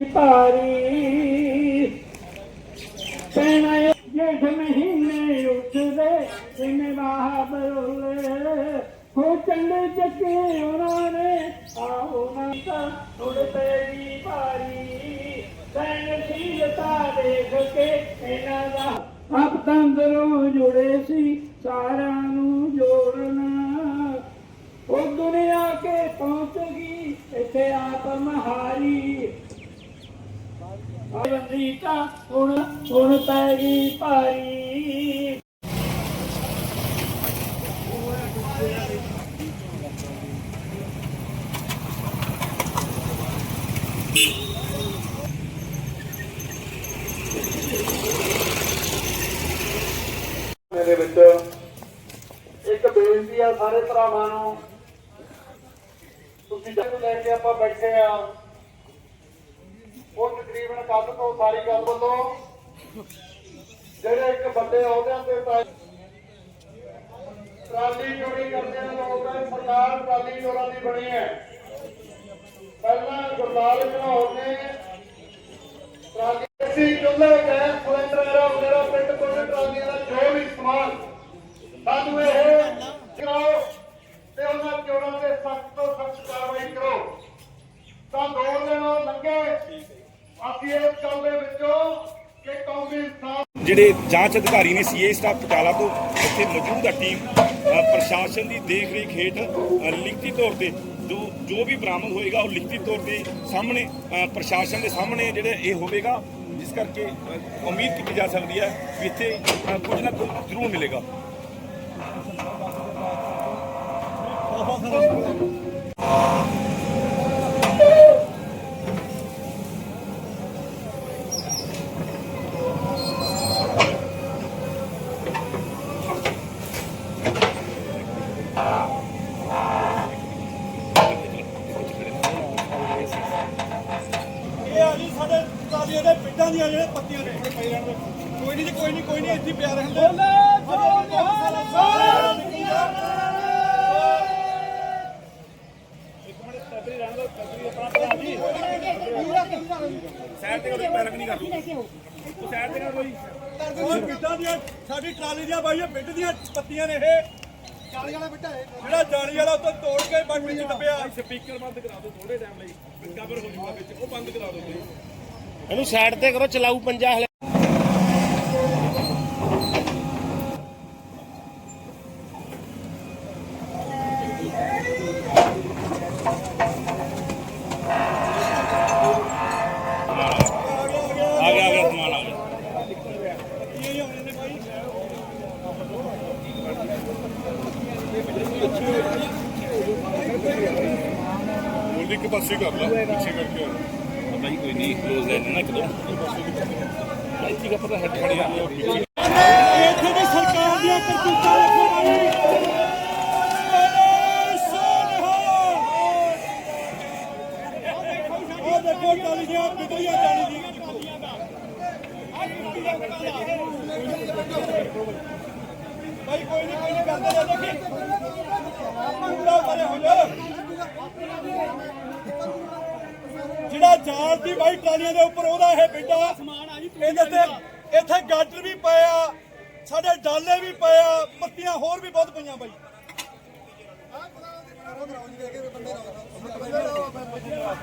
ਭਾਰੀ ਪੈਣਾ ਜੇਠ ਮਹੀਨੇ ਉੱਠਦੇ, ਜਿਵੇਂ ਬਾਹ ਬਰੋਲੇ ਹੋ ਚੰਗੇ ਚੱਕੇ ਉਹਨਾਂ ਨੇ, ਆਓ ਨਾ ਤਾਂ ਥੋੜ ਪੈਗੀ ਭਾਰੀ ਸਹਿਣਸ਼ੀਲਤਾ ਦੇਖ ਕੇ ਇਹਨਾਂ ਦਾ ਆਪ ਤੰਦਰੋਂ ਜੁੜੇ ਸੀ, ਸਾਰਿਆਂ ਨੂੰ ਜੋੜਨਾ। ਉਹ ਦੁਨੀਆ ਕੇ ਪਹੁੰਚ ਗਈ, ਇੱਥੇ ਆਪ ਮਹਾਰੀ ਬੰਦੀ ਹੁਣ ਹੁਣ ਪੈ ਗਈ ਭਾਰੀ। ਦੇ ਵਿੱਚ ਇੱਕ ਬੇਨਤੀ ਆ ਸਾਰੇ ਭਰਾਵਾਂ ਨੂੰ। ਤੁਸੀਂ ਜਦ ਲੈ ਕੇ ਆਪਾਂ ਬੈਠੇ ਆ। ਉਹ ਤਕਰੀਬਨ ਕੱਲ ਤੋਂ ਸਾਰੀ ਗੱਲ ਵੱਲੋਂ ਜਿਹੜੇ ਇੱਕ ਵੱਡੇ ਅਹੁਦਿਆਂ ਤੇ ਟਰਾਲੀ ਚੋਰੀ ਕਰਦੇ ਨੇ ਲੋਕ ਸਰਕਾਰ ਟਰਾਲੀ ਚੋਰਾਂ ਦੀ ਬਣੀ ਹੈ। ਪਹਿਲਾਂ ਗੁਰਦਾਲ ਘਨੌਰ ਨੇ ਟਰਾਲੀ ਅਸੀਂ ਚੁੱਲ੍ਹੇ ਗੈਸ ਸਿਲੰਡਰ ਵਗੈਰਾ ਪਿੰਡ ਤੋਂ ਟਰਾਲੀਆਂ ਦਾ ਜੋ ਵੀ ਸਮਾਨ, ਸਾਨੂੰ ਇਹ ਕਰਾਓ ਤੇ ਉਹਨਾਂ ਚੋਰਾਂ ਤੇ ਸਖਤ ਤੋਂ ਸਖਤ ਕਾਰਵਾਈ ਕਰੋ। ਤਾਂ ਦੋ ਦਿਨ ਉਹ ਲੰਘੇ। ਅਸੀਂ ਇਸ ਗੱਲ ਦੇ ਵਿੱਚੋਂ ਕਿ ਕੌਮੀ ਇਨਸਾਫ ਜਿਹੜੇ ਜਾਂਚ ਅਧਿਕਾਰੀ ਨੇ ਸੀਏ ਸਟਾਫ ਪਟਿਆਲਾ ਤੋਂ ਇੱਥੇ ਮੌਜੂਦ ਆ ਟੀਮ ਪ੍ਰਸ਼ਾਸਨ ਦੀ ਦੇਖ ਰੇਖ ਹੇਠ ਲਿਖਤੀ ਤੌਰ ਤੇ ਜੋ ਜੋ ਵੀ ਬਰਾਮਦ ਹੋਏਗਾ ਉਹ ਲਿਖਤੀ ਤੌਰ ਤੇ ਸਾਹਮਣੇ ਪ੍ਰਸ਼ਾਸਨ ਦੇ ਸਾਹਮਣੇ ਜਿਹੜੇ ਇਹ ਹੋਵੇਗਾ ਜਿਸ ਕਰਕੇ ਉਮੀਦ ਕੀਤੀ ਜਾ ਸਕਦੀ ਹੈ ਕਿ ਇੱਥੇ ਕੁਝ ਨਾ ਕੁਝ ਜ਼ਰੂਰ ਮਿਲੇਗਾ। ਇਹ ਆ ਜੀ ਸਾਡੇ ਕਾਲੀਆਂ ਦੇ ਪਿੰਡਾਂ ਦੀਆਂ ਜਿਹੜੇ ਪੱਤੀਆਂ ਨੇ ਪਈ ਰਹਿਣ ਦੇ ਕੋਈ ਨਹੀਂ ਜੀ ਕੋਈ ਨਹੀਂ ਕੋਈ ਨਹੀਂ ਇੱਥੇ ਪਿਆ ਰਹਿਣ ਦੇ ਸਾਈਡ ਤੇ ਕੋਈ ਪੈਰਕ ਨਹੀਂ ਕਰ ਤੂੰ ਸਾਈਡ ਤੇ ਕਰ ਕੋਈ ਉਹ ਪਿੰਡਾਂ ਦੀਆਂ ਸਾਡੀ ਟਰਾਲੀ ਦੀਆਂ ਬਾਈ ਇਹ ਪਿੰਡ ਦੀਆਂ ਪੱਤੀਆਂ ਨੇ ਇਹ ਜਾਲੀ ਵਾਲਾ ਬਿੱਟਾ ਜਿਹੜਾ ਜਾਲੀ ਵਾਲਾ ਉੱਤੇ ਤੋੜ ਕੇ ਬੰਦ ਵਿੱਚ ਦੱਬਿਆ ਸਪੀਕਰ ਬੰਦ ਕਰਾ ਦਿਓ ਥੋੜੇ ਟਾਈਮ ਲਈ। ਕਵਰ ਹੋ ਜਾਊਗਾ ਵਿੱਚ ਉਹ ਬੰਦ ਕਰਾ ਦਿਓ। ਇਹਨੂੰ ਸਾਈਡ ਤੇ ਕਰੋ ਚਲਾਊ ਪੰਜਾ ਹਲੇ ਆ ਗਿਆ ਆ ਗਿਆ ਸਮਾਨ ਆ ਗਿਆ ਇਹ ਹੀ ਆਉਣੇ ਨੇ ਬਾਈ ਉਹਦੀ ਇੱਕ ਪਾਸੇ ਕਰ ਲਾ ਪਿੱਛੇ ਕਰਕੇ ਪਤਾ ਹੀ ਕੋਈ ਨਹੀਂ ਕਲੋਜ਼ ਲੈ ਲੈਣਾ ਇੱਕ ਦੋ ਇੱਥੇ ਕਾ ਪਤਾ ਹੈਡ ਖੜਿਆ ਪਿੱਛੇ ਇੱਥੇ ਦੀ ਸਰਕਾਰ ਦੀਆਂ ਕਰਤੂਤਾਂ ਦੇਖੋ ਬਾਈ ਉਹ ਦੇਖੋ ਟਰਾਲੀ ਦੀਆਂ ਪਿੰਡੀਆਂ ਜਾਲੀ ਦੀਆਂ ਭਾਈ ਕੋਈ ਨਹੀਂ ਕੋਈ ਨਹੀਂ ਕਰਦੇ ਰਹਿ ਦੇਖੀ ਪੂਰਾ ਕਰੇ ਹੋ ਜਾ ਜਿਹੜਾ ਜਾਲ ਦੀ ਬਾਈ ਟਰਾਲੀਆਂ ਦੇ ਉੱਪਰ ਉਹਦਾ ਇਹ ਜੀ ਇਹਦੇ ਤੇ ਇੱਥੇ ਗਾਡਰ ਵੀ ਪਏ ਆ ਸਾਡੇ ਡਾਲੇ ਵੀ ਪਏ ਆ ਪੱਤੀਆਂ ਹੋਰ ਵੀ ਬਹੁਤ ਪਈਆਂ ਬਾਈ।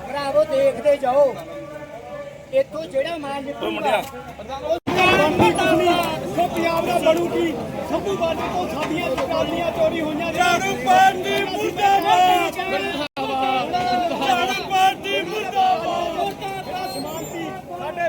ਭਰਾਵੋ ਦੇਖਦੇ ਜਾਓ। ਇੱਥੋਂ ਜਿਹੜਾ ਮਾਲ ਸੋ ਪੰਜਾਬ ਦਾ ਸੰਭੂ ਬਾਰਡਰ ਤੋਂ ਸਾਡੀਆਂ ਟਰਾਲੀਆਂ ਚੋਰੀ ਹੋਈਆਂ ਨੇ। ਝਾੜੂ ਪਾਰਟੀ ਮੁਰਦਾਬਾਦ ਝਾੜੂ ਪਾਰਟੀ ਮੁਰਦਾਬਾਦ ਸਾਡੇ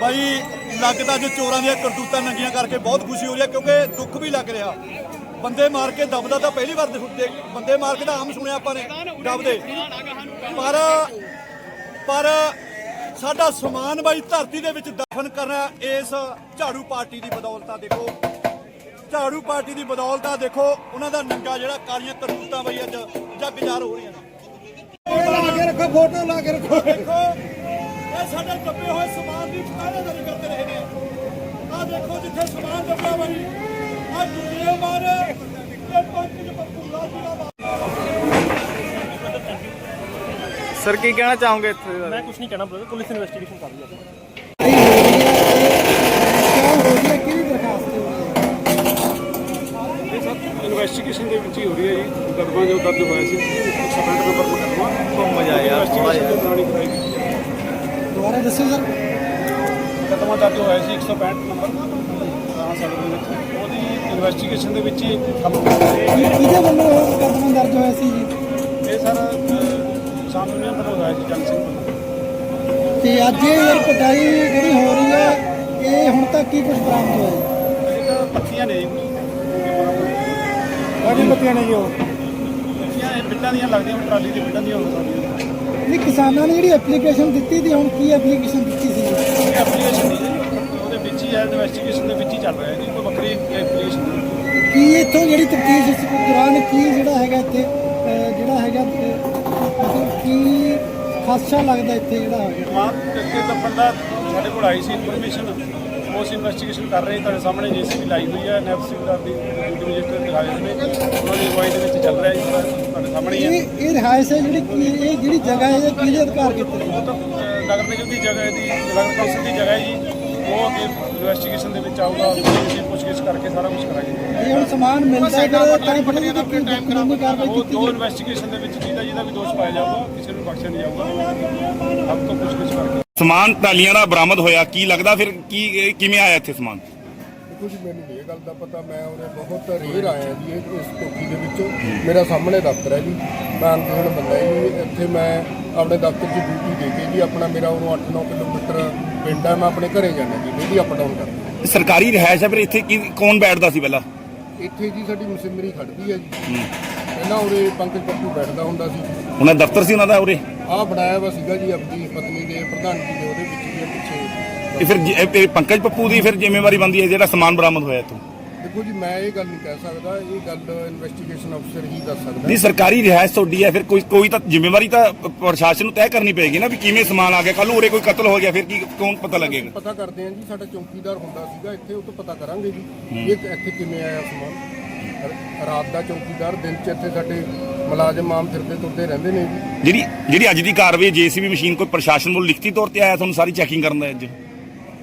ਬਾਈ ਲੱਗਦਾ ਜੋ ਚੋਰਾਂ ਦੀਆਂ ਕਰਤੂਤਾਂ ਨੰਗੀਆਂ ਕਰਕੇ ਬਹੁਤ ਖੁਸ਼ੀ ਹੋ ਰਹੀ ਹੈ ਕਿਉਂਕਿ ਦੁੱਖ ਵੀ ਲੱਗ ਰਿਹਾ। ਬੰਦੇ ਮਾਰ ਕੇ ਦਬਦਾ ਤਾਂ ਪਹਿਲੀ ਵਾਰ ਦੇ ਬੰਦੇ ਮਾਰ ਕੇ ਤਾਂ ਆਮ ਸੁਣਿਆ ਆਪਾਂ ਨੇ ਦਬਦੇ। ਪਰ ਪਰ ਸਾਡਾ ਸਮਾਨ ਬਾਈ ਧਰਤੀ ਦੇ ਵਿੱਚ ਦਫਨ ਕਰਨਾ ਇਸ ਝਾੜੂ ਪਾਰਟੀ ਦੀ ਬਦੌਲਤ ਆ ਦੇਖੋ। ਝਾੜੂ ਪਾਰਟੀ ਦੀ ਬਦੌਲਤ ਆ ਦੇਖੋ ਉਹਨਾਂ ਦਾ ਨੰਗਾ ਜਿਹੜਾ ਕਾਲੀਆਂ ਕਰਤੂਤਾਂ ਬਈ ਅੱਜ ਜੱਗ ਜਾਰ ਹੋ ਰਹੀਆਂ ਨੇ। ਲਾ ਕੇ ਰੱਖੋ ਫੋਟੋ ਲਾ ਕੇ ਰੱਖੋ। ਦੇਖੋ ਇਹ ਸਾਡੇ ਦੱਬੇ ਹੋਏ ਸਮਾਨ ਦੀ ਠਿਕਾਣੇਦਾਰੀ ਕਰਦੇ ਰਹੇ ਨੇ। ਆ ਦੇਖੋ ਜਿੱਥੇ ਸਮਾਨ ਦੱਬਿਆ ਬਈ ਆ ਦੁਨੀਆ ਮਾਰੇ ਇਹ ਪੰਜ ਪੱਪੂ ਲਾਜੀਆ ਸਰ ਕੀ ਕਹਿਣਾ ਚਾਹੋਗੇ ਇੱਥੇ? ਮੈਂ ਕੁਝ ਨਹੀਂ ਕਹਿਣਾ ਬ੍ਰਦਰ ਪੁਲਿਸ ਇਨਵੈਸਟੀਗੇਸ਼ਨ ਕਰ ਰਹੀ ਹੈ ਇਨਵੈਸਟੀਗੇਸ਼ਨ ਦੇ ਵਿੱਚ ਹੀ ਹੋ ਰਹੀ ਹੈ ਜੀ। ਮੁਕੱਦਮਾ ਜੋ ਦਰਜ ਹੋਇਆ ਸੀ 165 ਨੰਬਰ ਮੁਕੱਦਮਾ ਘੁੰਮ ਜਾ ਯਾਰ ਥੋੜਾ ਇਨਵੈਸਟੀਗੇਸ਼ਨ ਦੇ ਦੌਰਾਨ ਹੀ ਕਰਾਈ ਗਈ ਹੈ ਦੁਬਾਰਾ ਦੱਸੋ ਸਰ। ਮੁਕੱਦਮਾ ਦਰਜ ਹੋਇਆ ਸੀ 165 ਨੰਬਰ। ਹਾਂ ਸਾਡੇ ਦੇ ਵਿੱਚ ਉਹਦੀ ਇਨਵੈਸਟੀਗੇਸ਼ਨ ਦੇ ਵਿੱਚ ਹੀ ਕੰਮ ਕਿਹਦੇ ਵੱਲੋਂ ਮੁਕੱਦਮਾ ਦਰਜ ਹੋਇਆ ਸੀ ਜੀ? ਇਹ ਸਰ ਸ਼ਾਮ ਨੂੰ ਵੱਲੋਂ ਹੋਇਆ ਸੀ ਜਨ ਸਿੰਘ ਵੱਲੋਂ। ਤੇ ਅੱਜ ਇਹ ਯਾਰ ਕਟਾਈ ਜਿਹੜੀ ਹੋ ਰਹੀ ਹੈ ਇਹ ਹੁਣ ਤੱਕ ਕੀ ਕੁਝ ਬਰਾਮਦ ਹੋਇਆ ਇਹ ਤਾਂ ਪੱਤੀਆਂ ਨੇ ਜੀ। ਕਾਹਦੀ ਪੱਤੀਆਂ ਨੇ ਜੀ ਉਹ? ਪੱਤੀਆਂ ਇਹ ਬਿੱਟਾਂ ਦੀਆਂ ਲੱਗਦੀਆਂ ਹੁਣ ਟਰਾਲੀ ਦੀ ਬਿੱਟਾਂ ਦੀਆਂ ਹੋ ਸਕਦੀਆਂ ਨਹੀਂ ਕਿਸਾਨਾਂ ਨੇ ਜਿਹੜੀ ਐਪਲੀਕੇਸ਼ਨ ਦਿੱਤੀ ਤੇ ਹੁਣ ਕੀ ਐਪਲੀਕੇਸ਼ਨ ਦਿੱਤੀ ਸੀ? ਇਹ ਐਪਲੀਕੇਸ਼ਨ ਉਹਦੇ ਵਿੱਚ ਹੀ ਹੈ ਇਨਵੈਸਟੀਗੇਸ਼ਨ ਦੇ ਵਿੱਚ ਹੀ ਚੱਲ ਰਿਹਾ ਹੈ ਜੀ ਕੋਈ ਵੱਖਰੀ ਐਪਲੀਕੇਸ਼ਨ ਕੀ ਇੱਥੋਂ ਜਿਹੜੀ ਤਫਤੀਸ਼ ਇਸ ਦੌਰਾਨ ਕੀ ਜਿਹੜਾ ਹੈਗਾ ਇੱਥੇ ਜਿਹੜਾ ਹੈਗਾ ਕੀ ਖਾਸਾ ਲੱਗਦਾ ਇੱਥੇ ਜਿਹੜਾ ਹੈਗਾ? ਮਾਰ ਅੱਗੇ ਤਾਂ ਬੰਦਾ ਸਾਡੇ ਕੋਲ ਆਈ ਸੀ ਇਨਫੋਰਮੇਸ਼ਨ ਉਸ ਇਨਵੈਸਟੀਗੇਸ਼ਨ ਕਰ ਰਹੇ ਤੁਹਾਡੇ ਸਾਹਮਣੇ ਜੀਸੀਬੀ ਲਾਈ ਹੋਈ ਹੈ ਨੈਬ ਸਿੰਘਦਾਰ ਦੀ ਡਿਊਟੀ ਮੈਜਿਸਟਰ ਦਿਖਾਏ ਨੇ। ਉਹਨਾਂ ਦੀ ਅਗਵਾਈ ਦੇ ਵਿੱਚ ਚੱਲ ਰਿਹਾ ਸਾਰਾ ਤੁਹਾਡੇ ਸਾਹਮਣੇ ਹੀ ਹੈ। ਇਹ ਇਹ ਰਿਹਾਇਸ਼ ਹੈ ਜਿਹੜੀ ਕੀ ਇਹ ਜਿਹੜੀ ਜਗ੍ਹਾ ਹੈ ਇਹ ਕਿਹਦੇ ਅਧਿਕਾਰ ਕੀਤੀ ਉਹ ਤਾਂ ਅਹ, ਨਗਰ ਨਿਗਮ ਦੀ ਜਗ੍ਹਾ ਹੈ ਦੀ ਨਗਰ ਕੌਂਸਲ ਦੀ ਜਗ੍ਹਾ ਹੈ ਜੀ। ਉਹ ਅੱਗੇ ਇਨਵੈਸਟੀਗੇਸ਼ਨ ਦੇ ਵਿੱਚ ਆਊਗਾ ਅਸੀਂ ਪੁੱਛਗਿੱਛ ਕਰਕੇ ਸਾਰਾ ਕੁਝ ਕਰਾਂਗੇ। ਇਹ ਹੁਣ ਸਮਾਨ ਮਿਲਦਾ ਹੈ ਤਾਂ ਫਿਰ ਇਹਦੀ ਕੋਈ ਕਾਨੂੰਨੀ ਕਾਰਵਾਈ ਉਹ ਕੀਤੀ ਦੋ ਇਨਵੈਸਟੀਗੇਸ਼ਨ ਦੇ ਵਿੱਚ ਜਿਹਦਾ ਜਿਹਦਾ ਵੀ ਦੋਸ਼ ਪਾਇਆ ਜਾਊਗਾ ਕਿਸੇ ਨੂੰ ਬਖਸ਼ਿਆ ਨਹੀਂ ਜਾਊਗਾ। ਸਭ ਤੋਂ ਪੁੱਛਗਿੱਛ ਕਰਕੇ। ਸਮਾਨ ਟਾਲੀਆਂ ਦਾ ਬਰਾਮਦ ਹੋਇਆ ਕੀ ਲੱਗਦਾ ਫਿਰ ਕੀ ਕਿਵੇਂ ਆਇਆ ਇੱਥੇ ਸਮਾਨ? ਕੁਝ ਮੈਨੂੰ ਨਹੀਂ ਇਹ ਗੱਲ ਦਾ ਪਤਾ ਮੈਂ ਉਹਨੇ ਬਹੁਤ ਰੇਰ ਆਇਆ ਜੀ ਇਹ- ਇਸ ਕੋਠੀ ਦੇ ਵਿੱਚ। ਮੇਰਾ ਸਾਹਮਣੇ ਦਫ਼ਤਰ ਹੈ ਜੀ। ਮੈਂ ਅਨਪੜ੍ਹ ਬੰਦਾ ਜੀ ਇੱਥੇ ਮੈਂ ਆਪਣੇ ਦਫ਼ਤਰ 'ਚ ਡਿਊਟੀ ਦੇ ਕੇ ਜੀ ਆਪਣਾ ਮੇਰਾ ਉਹਨੂੰ 8-9 ਕਿਲੋਮੀਟਰ ਪਿੰਡ ਹੈ ਮੈਂ ਆਪਣੇ ਘਰੇ ਜਾਂਦਾ ਜੀ ਡੇਲੀ ਅਪ ਡਾਊਨ ਕਰਦਾ ਸਰਕਾਰੀ ਰਿਹਾਇਸ਼ ਹੈ ਫਿਰ ਇੱਥੇ ਕੀ ਕੌਣ ਬੈਠਦਾ ਸੀ ਪਹਿਲਾਂ? ਇੱਥੇ ਜੀ ਸਾਡੀ ਮਸ਼ੀਨਰੀ ਖੜਦੀ ਹੈ ਜੀ। ਪਹਿਲਾਂ ਉਰੇ ਪੰਕਜ ਪੱਪੂ ਬੈਠਦਾ ਹੁੰਦਾ ਸੀ। ਉਹਨਾਂ ਦਾ ਦਫ਼ਤਰ ਸੀ ਉਹਨਾਂ ਦਾ ਉਰੇ? ਆਹ ਬਣਾਇਆ ਵਾ ਸੀਗਾ ਜੀ ਆਪਣੀ ਪਤਨੀ ਦੇ ਪ੍ਰਧਾਨਗੀ ਦੇ ਉਹਦੇ ਵਿੱਚ ਇਹ ਪਿੱਛੇ। ਇਹ ਫਿਰ ਜ- ਇਹ- ਪੰਕਜ ਪੱਪੂ ਦੀ ਫਿਰ ਜ਼ਿੰਮੇਵਾਰੀ ਬਣਦੀ ਹੈ ਜਿਹੜਾ ਸਮਾਨ ਬਰਾਮਦ ਹੋਇਆ ਇੱਥੋਂ? ਦੇਖੋ ਜੀ ਮੈਂ ਇਹ ਗੱਲ ਨਹੀਂ ਕਹਿ ਸਕਦਾ ਇਹ ਗੱਲ ਇਨਵੈਸਟੀਗੇਸ਼ਨ ਅਫਸਰ ਹੀ ਦੱਸ ਸਕਦਾ। ਨਹੀਂ ਸਰਕਾਰੀ ਰਿਹਾਇਸ਼ ਤੁਹਾਡੀ ਹੈ ਫਿਰ ਕੋਈ ਕੋਈ ਤਾਂ ਜ਼ਿੰਮੇਵਾਰੀ ਤਾਂ ਪ- ਪ੍ਰਸ਼ਾਸਨ ਨੂੰ ਤੈਅ ਕਰਨੀ ਪਏਗੀ ਨਾ ਵੀ ਕਿਵੇਂ ਸਮਾਨ ਆ ਗਿਆ। ਕੱਲ ਉਰੇ ਕੋਈ ਕਤਲ ਹੋ ਗਿਆ ਫਿਰ ਕੀ ਕੌਣ ਪਤਾ ਲੱਗੇਗਾ? ਪਤਾ ਕਰਦੇ ਹਾਂ ਜੀ ਸਾਡਾ ਚੌਕੀਦਾਰ ਹੁੰਦਾ ਸੀਗਾ ਇੱਥੇ ਉਹ ਤੋਂ ਪਤਾ ਕਰਾਂਗੇ ਜੀ ਇਹ ਇੱਥੇ ਕਿਵੇਂ ਆਇਆ ਸਮਾਨ। ਰਾਤ ਦਾ ਚੌਕੀਦਾਰ ਦਿਨ ਚ ਇੱਥੇ ਸਾਡੇ ਮੁਲਾਜ਼ਮ ਆਮ ਫਿਰਦੇ ਤੁਰਦੇ ਰਹਿੰਦੇ ਨੇ ਜੀ। ਜਿਹੜੀ ਜਿਹੜੀ ਅੱਜ ਦੀ ਕਾਰਵਾਈ ਜੀਸੀਬੀ ਮਸ਼ੀਨ ਕੋਈ ਪ੍ਰਸ਼ਾਸਨ ਵੱਲੋਂ ਲਿਖਤੀ ਤੌਰ ਤੇ ਆਇਆ ਤੁਹਾਨੂੰ ਸਾਰੀ ਚੈਕਿੰਗ ਕਰਨ ਦਾ ਅੱਜ?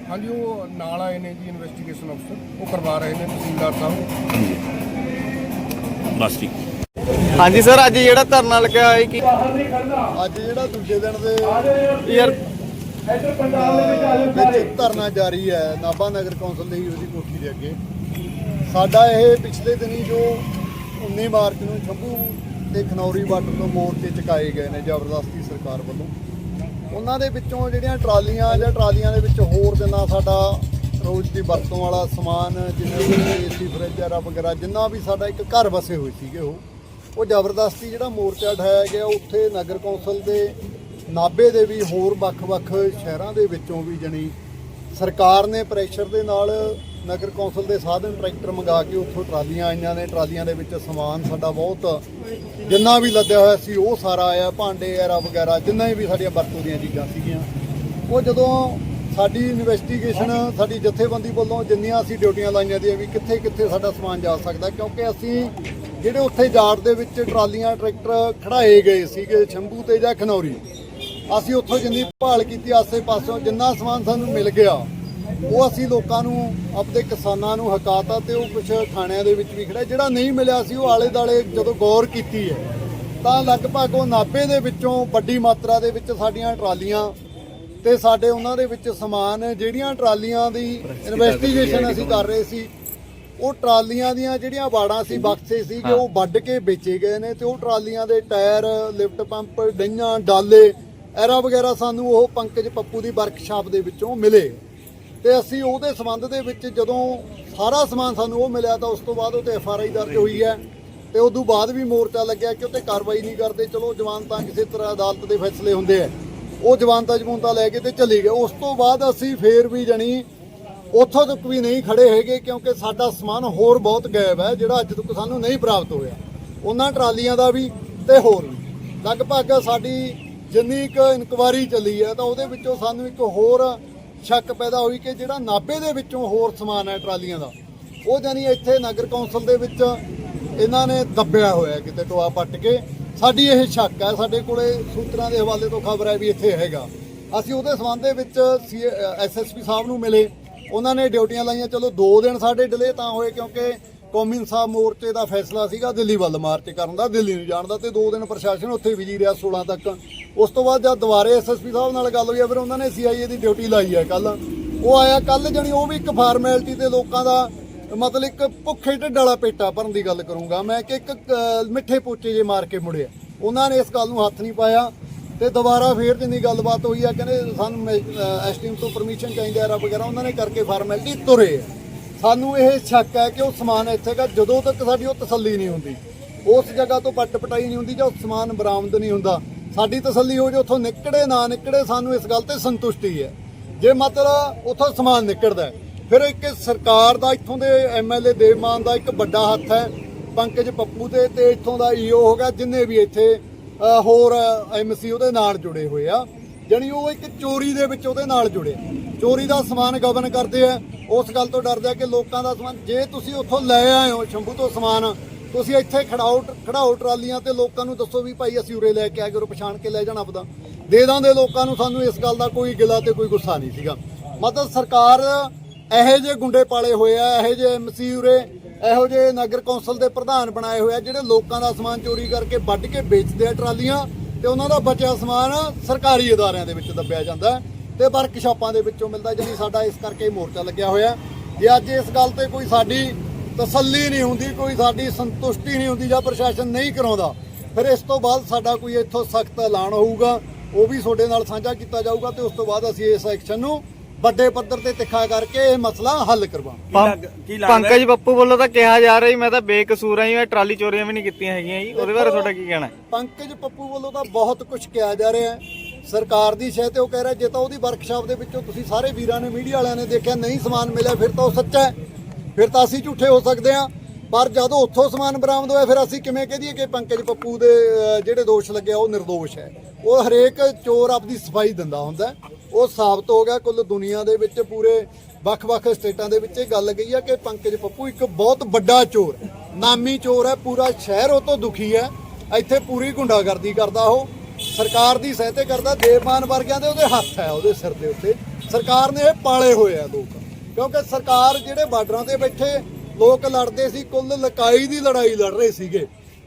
ਹਾਂਜੀ ਉਹ ਨਾਲ ਆਏ ਨੇ ਜੀ ਇਨਵੈਸਟੀਗੇਸ਼ਨ ਅਫਸਰ ਉਹ ਕਰਵਾ ਰਹੇ ਨੇ ਤਹਿਸੀਲਦਾਰ ਸਾਹਿਬ। ਬਸ ਠੀਕ। ਹਾਂਜੀ ਸਰ ਅੱਜ ਜਿਹੜਾ ਧਰਨਾ ਲੱਗਿਆ ਹੋਇਆ ਕੀ ਅੱਜ ਜਿਹੜਾ ਦੂਜੇ ਦਿਨ ਦੇ ਯਾਰ ਵਿੱਚ ਧਰਨਾ ਜਾਰੀ ਹੈ ਨਾਭਾ ਨਗਰ ਕੌਂਸਲ ਦੀ ਉਹਦੀ ਕੋਠੀ ਦੇ ਅੱਗੇ। ਸਾਡਾ ਇਹ ਪਿਛਲੇ ਦਿਨੀ ਜੋ 19 ਮਾਰਚ ਨੂੰ ਛੰਭੂ ਤੇ ਖਨੌਰੀ ਬਾਰਡਰ ਤੋਂ ਮੋਰਚੇ ਚੁਕਾਏ ਗਏ ਨੇ ਜ਼ਬਰਦਸਤੀ ਸਰਕਾਰ ਵੱਲੋਂ। ਉਹਨਾਂ ਦੇ ਵਿੱਚੋਂ ਜਿਹੜੀਆਂ ਟਰਾਲੀਆਂ ਜਾਂ ਟਰਾਲੀਆਂ ਦੇ ਵਿੱਚ ਹੋਰ ਜਿੰਨਾ ਸਾਡਾ ਰੋਜ਼ ਦੀ ਵਰਤੋਂ ਵਾਲਾ ਸਮਾਨ ਜਿਵੇਂ ਏਸੀ, ਫਰਿੱਜ, ਐਰਾ ਵਗੈਰਾ, ਜਿੰਨਾ ਵੀ ਸਾਡਾ ਇੱਕ ਘਰ ਵਸੇ ਹੋਏ ਸੀਗੇ ਉਹ ਉਹ ਜ਼ਬਰਦਸਤੀ ਜਿਹੜਾ ਮੋਰਚਾ ਠਾਇਆ ਗਿਆ, ਉੱਥੇ ਨਗਰ ਕੌਂਸਲ ਦੇ ਨਾਬੇ ਦੇ ਵੀ ਹੋਰ ਵੱਖ-ਵੱਖ ਸ਼ਹਿਰਾਂ ਦੇ ਵਿੱਚੋਂ ਵੀ ਜਣੀ ਸਰਕਾਰ ਨੇ ਪ੍ਰੈਸ਼ਰ ਦੇ ਨਾਲ ਨਗਰ ਕੌਂਸਲ ਦੇ ਸਾਧਨ ਟਰੈਕਟਰ ਮੰਗਾ ਕੇ ਉੱਥੋਂ ਟਰਾਲੀਆਂ ਆਈਆਂ ਨੇ। ਟਰਾਲੀਆਂ ਦੇ ਵਿੱਚ ਸਮਾਨ ਸਾਡਾ ਬਹੁਤ, ਜਿੰਨਾ ਵੀ ਲੱਦਿਆ ਹੋਇਆ ਸੀ ਉਹ ਸਾਰਾ ਆਇਆ, ਭਾਂਡੇ ਐਰਾ ਵਗੈਰਾ, ਜਿੰਨਾ ਵੀ ਸਾਡੀਆਂ ਵਰਤੋਂ ਦੀਆਂ ਚੀਜ਼ਾਂ ਸੀਗੀਆਂ। ਉਹ ਜਦੋਂ ਸਾਡੀ ਇਨਵੈਸਟੀਗੇਸ਼ਨ ਸਾਡੀ ਜਥੇਬੰਦੀ ਵੱਲੋਂ ਜਿੰਨੀਆਂ ਅਸੀਂ ਡਿਊਟੀਆਂ ਲਾਈਆਂ ਦੀਆਂ ਵੀ ਕਿੱਥੇ ਕਿੱਥੇ ਸਾਡਾ ਸਮਾਨ ਜਾ ਸਕਦਾ, ਕਿਉਂਕਿ ਅਸੀਂ ਜਿਹੜੇ ਉੱਥੇ ਜਾੜ ਦੇ ਵਿੱਚ ਟਰਾਲੀਆਂ, ਟਰੈਕਟਰ ਖੜਾਏ ਗਏ ਸੀਗੇ, ਸ਼ੰਭੂ ਤੇ ਜਾਂ ਖਨੌਰੀ, ਅਸੀਂ ਉੱਥੋਂ ਜਿੰਨੀ ਭਾਲ ਕੀਤੀ ਆਸੇ ਪਾਸੋਂ ਜਿੰਨਾ ਸਮਾਨ ਸਾਨੂੰ ਮਿਲ ਗਿਆ ਉਹ ਅਸੀਂ ਲੋਕਾਂ ਨੂੰ ਆਪਦੇ ਕਿਸਾਨਾਂ ਨੂੰ ਹਕਾਤਾ ਤੇ ਉਹ ਕੁਝ ਥਾਣਿਆਂ ਦੇ ਵਿੱਚ ਵੀ ਖੜਾ ਜਿਹੜਾ ਨਹੀਂ ਮਿਲਿਆ ਸੀ ਉਹ ਆਲੇ ਦਾਲੇ ਜਦੋਂ ਗੌਰ ਕੀਤੀ ਹੈ ਤਾਂ ਲਗਭਗ ਉਹ ਨਾਭੇ ਦੇ ਵਿੱਚੋਂ ਵੱਡੀ ਮਾਤਰਾ ਦੇ ਵਿੱਚ ਸਾਡੀਆਂ ਟਰਾਲੀਆਂ ਤੇ ਸਾਡੇ ਉਹਨਾਂ ਦੇ ਵਿੱਚ ਸਮਾਨ ਜਿਹੜੀਆਂ ਟਰਾਲੀਆਂ ਦੀ ਇਨਵੈਸਟੀਗੇਸ਼ਨ ਅਸੀਂ ਕਰ ਰਹੇ ਸੀ ਉਹ ਟਰਾਲੀਆਂ ਦੀਆਂ ਜਿਹੜੀਆਂ ਬਾੜਾਂ ਸੀ ਬਕਸੇ ਸੀਗੇ ਉਹ ਵੱਢ ਕੇ ਵੇਚੇ ਗਏ ਨੇ ਤੇ ਉਹ ਟਰਾਲੀਆਂ ਦੇ ਟਾਇਰ ਲਿਫਟ ਪੰਪ ਡਈਆਂ ਡਾਲੇ ਐਰਾ ਵਗੈਰਾ ਸਾਨੂੰ ਉਹ ਪੰਕਜ ਪੱਪੂ ਦੀ ਵਰਕਸ਼ਾਪ ਦੇ ਵਿੱਚੋਂ ਮਿਲੇ। ਤੇ ਅਸੀਂ ਉਹਦੇ ਸੰਬੰਧ ਦੇ ਵਿੱਚ ਜਦੋਂ ਸਾਰਾ ਸਮਾਨ ਸਾਨੂੰ ਉਹ ਮਿਲਿਆ ਤਾਂ ਉਸ ਤੋਂ ਬਾਅਦ ਉਹ ਤੇ ਐਫ ਆਰ ਆਈ ਦਰਜ ਹੋਈ ਹੈ ਤੇ ਉਸ ਤੋਂ ਬਾਅਦ ਵੀ ਮੋਰਚਾ ਲੱਗਿਆ ਕਿ ਉਹ ਉੱਤੇ ਕਾਰਵਾਈ ਨਹੀਂ ਕਰਦੇ। ਚਲੋ ਜਵਾਨ ਤਾਂ ਕਿਸੇ ਤਰ੍ਹਾਂ ਅਦਾਲਤ ਦੇ ਫੈਸਲੇ ਹੁੰਦੇ ਆ। ਉਹ ਜਵਾਨਤਾ ਜਮੂਨਤਾ ਲੈ ਕੇ ਤੇ ਚਲੀ ਗਏ। ਉਸ ਤੋਂ ਬਾਅਦ ਅਸੀਂ ਫੇਰ ਵੀ ਜਣੀ ਉੱਥੋਂ ਤੱਕ ਵੀ ਨਹੀਂ ਖੜੇ ਹੈਗੇ ਕਿਉਂਕਿ ਸਾਡਾ ਸਮਾਨ ਹੋਰ ਬਹੁਤ ਗਾਇਬ ਹੈ, ਜਿਹੜਾ ਅੱਜ ਤੱਕ ਸਾਨੂੰ ਨਹੀਂ ਪ੍ਰਾਪਤ ਹੋਇਆ। ਉਹਨਾਂ ਟਰਾਲੀਆਂ ਦਾ ਵੀ ਤੇ ਹੋਰ ਵੀ। ਲਗਭਗ ਸਾਡੀ ਜਿੰਨੀ ਕੁ ਇਨਕੁਆਰੀ ਚੱਲੀ ਹੈ ਤਾਂ ਉਹਦੇ ਵਿੱਚੋਂ ਸਾਨੂੰ ਇੱਕ ਹੋਰ ਸ਼ੱਕ ਪੈਦਾ ਹੋਈ ਕਿ ਜਿਹੜਾ ਨਾਭੇ ਦੇ ਵਿੱਚੋਂ ਹੋਰ ਸਮਾਨ ਹੈ ਟਰਾਲੀਆਂ ਦਾ, ਉਹ ਜਾਨੀ ਇੱਥੇ ਨਗਰ ਕੌਂਸਲ ਦੇ ਵਿੱਚ ਇਹਨਾਂ ਨੇ ਦੱਬਿਆ ਹੋਇਆ ਕਿਤੇ ਟੋਆ ਪੱਟ ਕੇ। ਸਾਡੀ ਇਹ ਸ਼ੱਕ ਹੈ, ਸਾਡੇ ਕੋਲੇ ਸੂਤਰਾਂ ਦੇ ਹਵਾਲੇ ਤੋਂ ਖਬਰ ਹੈ ਵੀ ਇੱਥੇ ਹੈਗਾ। ਅਸੀਂ ਉਹਦੇ ਸੰਬੰਧ ਦੇ ਵਿੱਚ ਐਸਐਸਪੀ ਸਾਹਿਬ ਨੂੰ ਮਿਲੇ। ਉਹਨਾਂ ਨੇ ਡਿਊਟੀਆਂ ਲਾਈਆਂ, ਚਲੋ 2 ਦਿਨ ਸਾਡੇ ਡਿਲੇ ਤਾਂ ਹੋਏ ਕਿਉਂਕਿ ਕੌਮੀ ਇਨਸਾਫ ਮੋਰਚੇ ਦਾ ਫੈਸਲਾ ਸੀਗਾ ਦਿੱਲੀ ਵੱਲ ਮਾਰਚ ਕਰਨ ਦਾ, ਦਿੱਲੀ ਨੂੰ ਜਾਣ ਦਾ ਤੇ 2 ਦਿਨ ਪ੍ਰਸ਼ਾਸਨ ਉੱਥੇ ਵਿਜੀ ਰਿਹਾ 16 ਤੱਕ। ਉਸ ਤੋਂ ਬਾਅਦ ਜਦ ਦੁਬਾਰੇ ਐਸਐਸਪੀ ਸਾਹਿਬ ਨਾਲ ਗੱਲ ਹੋਈ ਆ ਫਿਰ ਉਹਨਾਂ ਨੇ ਸੀਆਈਏ ਦੀ ਡਿਊਟੀ ਲਾਈ ਹੈ ਕੱਲ ਉਹ ਆਇਆ ਕੱਲ ਜਣੀ ਉਹ ਵੀ ਇੱਕ ਫਾਰਮੈਲਿਟੀ ਤੇ ਲੋਕਾਂ ਦਾ ਮਤਲਬ ਇੱਕ ਭੁੱਖੇ ਢਿੱਡ ਵਾਲਾ ਪੇਟਾ ਭਰਨ ਦੀ ਗੱਲ ਕਰੂੰਗਾ। ਮੈਂ ਕਿ ਇੱਕ ਮਿੱਠੇ ਪੋਚੇ ਜੇ ਮਾਰ ਕੇ ਮੁੜਿਆ। ਉਹਨਾਂ ਨੇ ਇਸ ਗੱਲ ਨੂੰ ਹੱਥ ਨਹੀਂ ਪਾਇਆ ਤੇ ਦੁਬਾਰਾ ਫੇਰ ਜਿੰਨੀ ਗੱਲਬਾਤ ਹੋਈ ਆ, ਕਹਿੰਦੇ ਸਾਨੂੰ ਐਸਟੀਮ ਤੋਂ ਪਰਮਿਸ਼ਨ ਚਾਹੀਦੀ ਆ ਵਗੈਰਾ ਉਹਨਾਂ ਨੇ ਕਰਕੇ ਫਾਰਮੈਲਿਟੀ ਤੁਰੇ ਆ। ਸਾਨੂੰ ਇਹ ਸ਼ੱਕ ਹੈ ਕਿ ਉਹ ਸਮਾਨ ਇੱਥੇ ਦਾ ਜਦੋਂ ਤੱਕ ਸਾਡੀ ਉਹ ਤਸੱਲੀ ਨਹੀਂ ਹੁੰਦੀ। ਉਸ ਜਗ੍ਹਾ ਤੋਂ ਪੱਟ ਪਟਾਈ ਨਹੀਂ ਹੁੰਦੀ ਜਾਂ ਉਹ ਸਮਾਨ ਬਰਾਮਦ ਨਹੀਂ ਹੁੰਦਾ। ਸਾਡੀ ਤਸੱਲੀ ਹੋ ਜੇ ਉੱਥੋਂ ਨਿਕੜੇ ਨਾ ਨਿਕੜੇ ਸਾਨੂੰ ਇਸ ਗੱਲ ਤੇ ਸੰਤੁਸ਼ਟੀ ਹੈ। ਜੇ ਮਤਲਬ ਉੱਥੋਂ ਸਮਾਨ ਨਿਕਲਦਾ ਫਿਰ ਇੱਕ ਸਰਕਾਰ ਦਾ ਇੱਥੋਂ ਦੇ ਐਮਐਲਏ ਦੇਵਮਾਨ ਦਾ ਇੱਕ ਵੱਡਾ ਹੱਥ ਹੈ। ਪੰਕਜ ਪੱਪੂ ਦੇ ਤੇ ਇੱਥੋਂ ਦਾ ਈਓ ਹੋ ਗਿਆ ਜਿੰਨੇ ਵੀ ਇੱਥੇ ਅ, ਹੋਰ ਐਮਸੀ ਉਹਦੇ ਨਾਲ ਜੁੜੇ ਹੋਏ ਆ। ਜਾਣੀ ਉਹ ਇੱਕ ਚੋਰੀ ਦੇ ਵਿੱਚ ਉਹਦੇ ਨਾਲ ਜੁੜੇ। ਚੋਰੀ ਦਾ ਸਮਾਨ ਗਵਨ ਕਰਦੇ ਆ। ਉਸ ਗੱਲ ਤੋਂ ਡਰਦੇ ਆ ਕਿ ਲੋਕਾਂ ਦਾ ਸਮਾਨ, ਜੇ ਤੁਸੀਂ ਉੱਥੋਂ ਲੈ ਆਏ ਹੋ ਸ਼ੰਭੂ ਤੋਂ ਸਮਾਨ, ਤੁਸੀਂ ਇੱਥੇ ਖੜਾਓ ਖੜਾਓ ਟਰਾਲੀਆਂ ਤੇ ਲੋਕਾਂ ਨੂੰ ਦੱਸੋ ਵੀ ਭਾਈ ਅਸੀਂ ਉਰੇ ਲੈ ਕੇ ਆਏ ਕਰੋ ਪਛਾਣ ਕੇ ਲੈ ਜਾਣਾ ਆਪਦਾ। ਦੇ ਦਾਂਦੇ ਲੋਕਾਂ ਨੂੰ, ਸਾਨੂੰ ਇਸ ਗੱਲ ਦਾ ਕੋਈ ਗਿਲਾ ਤੇ ਕੋਈ ਗੁੱਸਾ ਨਹੀਂ ਸੀਗਾ। ਮਤਲਬ ਸਰਕਾਰ ਇਹੋ ਜਿਹੇ ਗੁੰਡੇ ਪਾਲੇ ਹੋਏ ਆ, ਇਹੋ ਜਿਹੇ ਐਮਸੀ ਉਰੇ, ਇਹੋ ਜਿਹੇ ਨਗਰ ਕੌਂਸਲ ਦੇ ਪ੍ਰਧਾਨ ਬਣਾਏ ਹੋਏ ਆ, ਜਿਹੜੇ ਲੋਕਾਂ ਦਾ ਸਮਾਨ ਚੋਰੀ ਕਰਕੇ ਵੱਢ ਕੇ ਵੇਚਦੇ ਆ ਟਰਾਲੀਆਂ ਤੇ ਉਹਨਾਂ ਦਾ ਬਚਿਆ ਸਮਾਨ ਸਰਕਾਰੀ ਅਦਾਰਿਆਂ ਦੇ ਵਿੱਚ ਦੱਬਿਆ ਜਾਂਦਾ। ਤੇ ਵਰਕਸ਼ਾਪਾਂ ਦੇ ਵਿੱਚੋਂ ਮਿਲਦਾ ਜਿਹੜੀ ਸਾਡਾ ਇਸ ਕਰਕੇ ਮੋਰਚਾ ਲੱਗਿਆ ਹੋਇਆ। ਜੇ ਅੱਜ ਇਸ ਗੱਲ ਤੇ ਕੋਈ ਸਾਡੀ ਤਸੱਲੀ ਨਹੀਂ ਹੁੰਦੀ ਕੋਈ ਸਾਡੀ ਸੰਤੁਸ਼ਟੀ ਨਹੀਂ ਹੁੰਦੀ ਜਾਂ ਪ੍ਰਸ਼ਾਸਨ ਨਹੀਂ ਕਰਾਉਂਦਾ ਫਿਰ ਇਸ ਤੋਂ ਬਾਅਦ ਸਾਡਾ ਕੋਈ ਇੱਥੋਂ ਸਖਤ ਐਲਾਨ ਹੋਊਗਾ ਉਹ ਵੀ ਤੁਹਾਡੇ ਨਾਲ ਸਾਂਝਾ ਕੀਤਾ ਜਾਊਗਾ ਤੇ ਉਸ ਤੋਂ ਬਾਅਦ ਅਸੀਂ ਇਸ ਐਕਸ਼ਨ ਨੂੰ ਵੱਡੇ ਪੱਧਰ ਤੇ ਤਿੱਖਾ ਕਰਕੇ ਇਹ ਮਸਲਾ ਹੱਲ ਕਰਵਾਵਾਂਗੇ। ਪੰਕਜ ਪੱਪੂ ਵੱਲੋਂ ਤਾਂ ਕਿਹਾ ਜਾ ਰਿਹਾ ਮੈਂ ਤਾਂ ਬੇਕਸੂਰ ਆ ਮੈਂ ਟਰਾਲੀ ਚੋਰੀਆਂ ਵੀ ਨਹੀਂ ਕੀਤੀਆਂ ਹੈਗੀਆਂ ਜੀ ਉਹਦੇ ਬਾਰੇ ਤੁਹਾਡਾ ਕੀ ਕਹਿਣਾ ਹੈ? ਪੰਕਜ ਪੱਪੂ ਵੱਲੋਂ ਤਾਂ ਬਹੁਤ ਕੁਝ ਕਿਹਾ ਜਾ ਰਿਹਾ ਹੈ। ਸਰਕਾਰ ਦੀ ਸ਼ਹਿ ਤੇ ਉਹ ਕਹਿ ਰਿਹਾ, ਜੇ ਤਾਂ ਉਹਦੀ ਵਰਕਸ਼ਾਪ ਦੇ ਵਿੱਚੋਂ ਤੁਸੀਂ ਸਾਰੇ ਵੀਰਾਂ ਨੇ ਮੀਡੀਆ ਵਾਲਿਆਂ ਨੇ ਦੇਖਿਆ, ਨਹੀਂ ਸਮਾਨ ਮਿਲਿਆ, ਫਿਰ ਤਾਂ ਉਹ ਸੱਚਾ ਹੈ। ਫਿਰ ਤਾਂ ਅਸੀਂ ਝੂਠੇ ਹੋ ਸਕਦੇ ਹਾਂ। ਪਰ ਜਦੋਂ ਉੱਥੋਂ ਸਮਾਨ ਬਰਾਮਦ ਹੋਇਆ, ਫਿਰ ਅਸੀਂ ਕਿਵੇਂ ਕਹਿ ਦਈਏ ਕਿ ਪੰਕਜ ਪੱਪੂ ਦੇ ਜਿਹੜੇ ਦੋਸ਼ ਲੱਗੇ ਉਹ ਨਿਰਦੋਸ਼ ਹੈ। ਉਹ ਹਰੇਕ ਚੋਰ ਆਪਦੀ ਸਫ਼ਾਈ ਦਿੰਦਾ ਹੁੰਦਾ ਉਹ ਸਾਬਤ ਹੋ ਗਿਆ ਕੁੱਲ ਦੁਨੀਆ ਦੇ ਵਿੱਚ, ਪੂਰੇ ਵੱਖ-ਵੱਖ ਸਟੇਟਾਂ ਦੇ ਵਿੱਚ ਇਹ ਗੱਲ ਗਈ ਹੈ ਕਿ ਪੰਕਜ ਪੱਪੂ ਇੱਕ ਬਹੁਤ ਵੱਡਾ ਚੋਰ ਨਾਮੀ ਚੋਰ ਹੈ, ਪੂਰਾ ਸ਼ਹਿਰ ਉਹ ਤੋਂ ਦੁਖੀ ਹੈ। ਇੱਥੇ ਪੂਰੀ ਗੁੰਡਾਗਰਦੀ ਕਰਦਾ ਉਹ। ਸਰਕਾਰ ਦੀ ਸਹਾਇਤਾ ਕਰਦਾ ਦੇਵਮਾਨ ਵਰਗਿਆਂ ਦੇ ਉਹਦੇ ਹੱਥ ਹੈ, ਉਹਦੇ ਸਿਰ ਦੇ ਉੱਤੇ। ਸਰਕਾਰ ਨੇ ਇਹ ਪਾਲੇ ਹੋਏ ਆ ਲੋਕ। ਕਿਉਂਕਿ ਸਰਕਾਰ ਜਿਹੜੇ ਬਾਰਡਰਾਂ ਤੇ ਬੈਠੇ, ਲੋਕ ਲੜਦੇ ਸੀ, ਕੁੱਲ ਲਕਾਈ ਦੀ ਲੜਾਈ ਲੜ ਰਹੇ ਸੀਗੇ।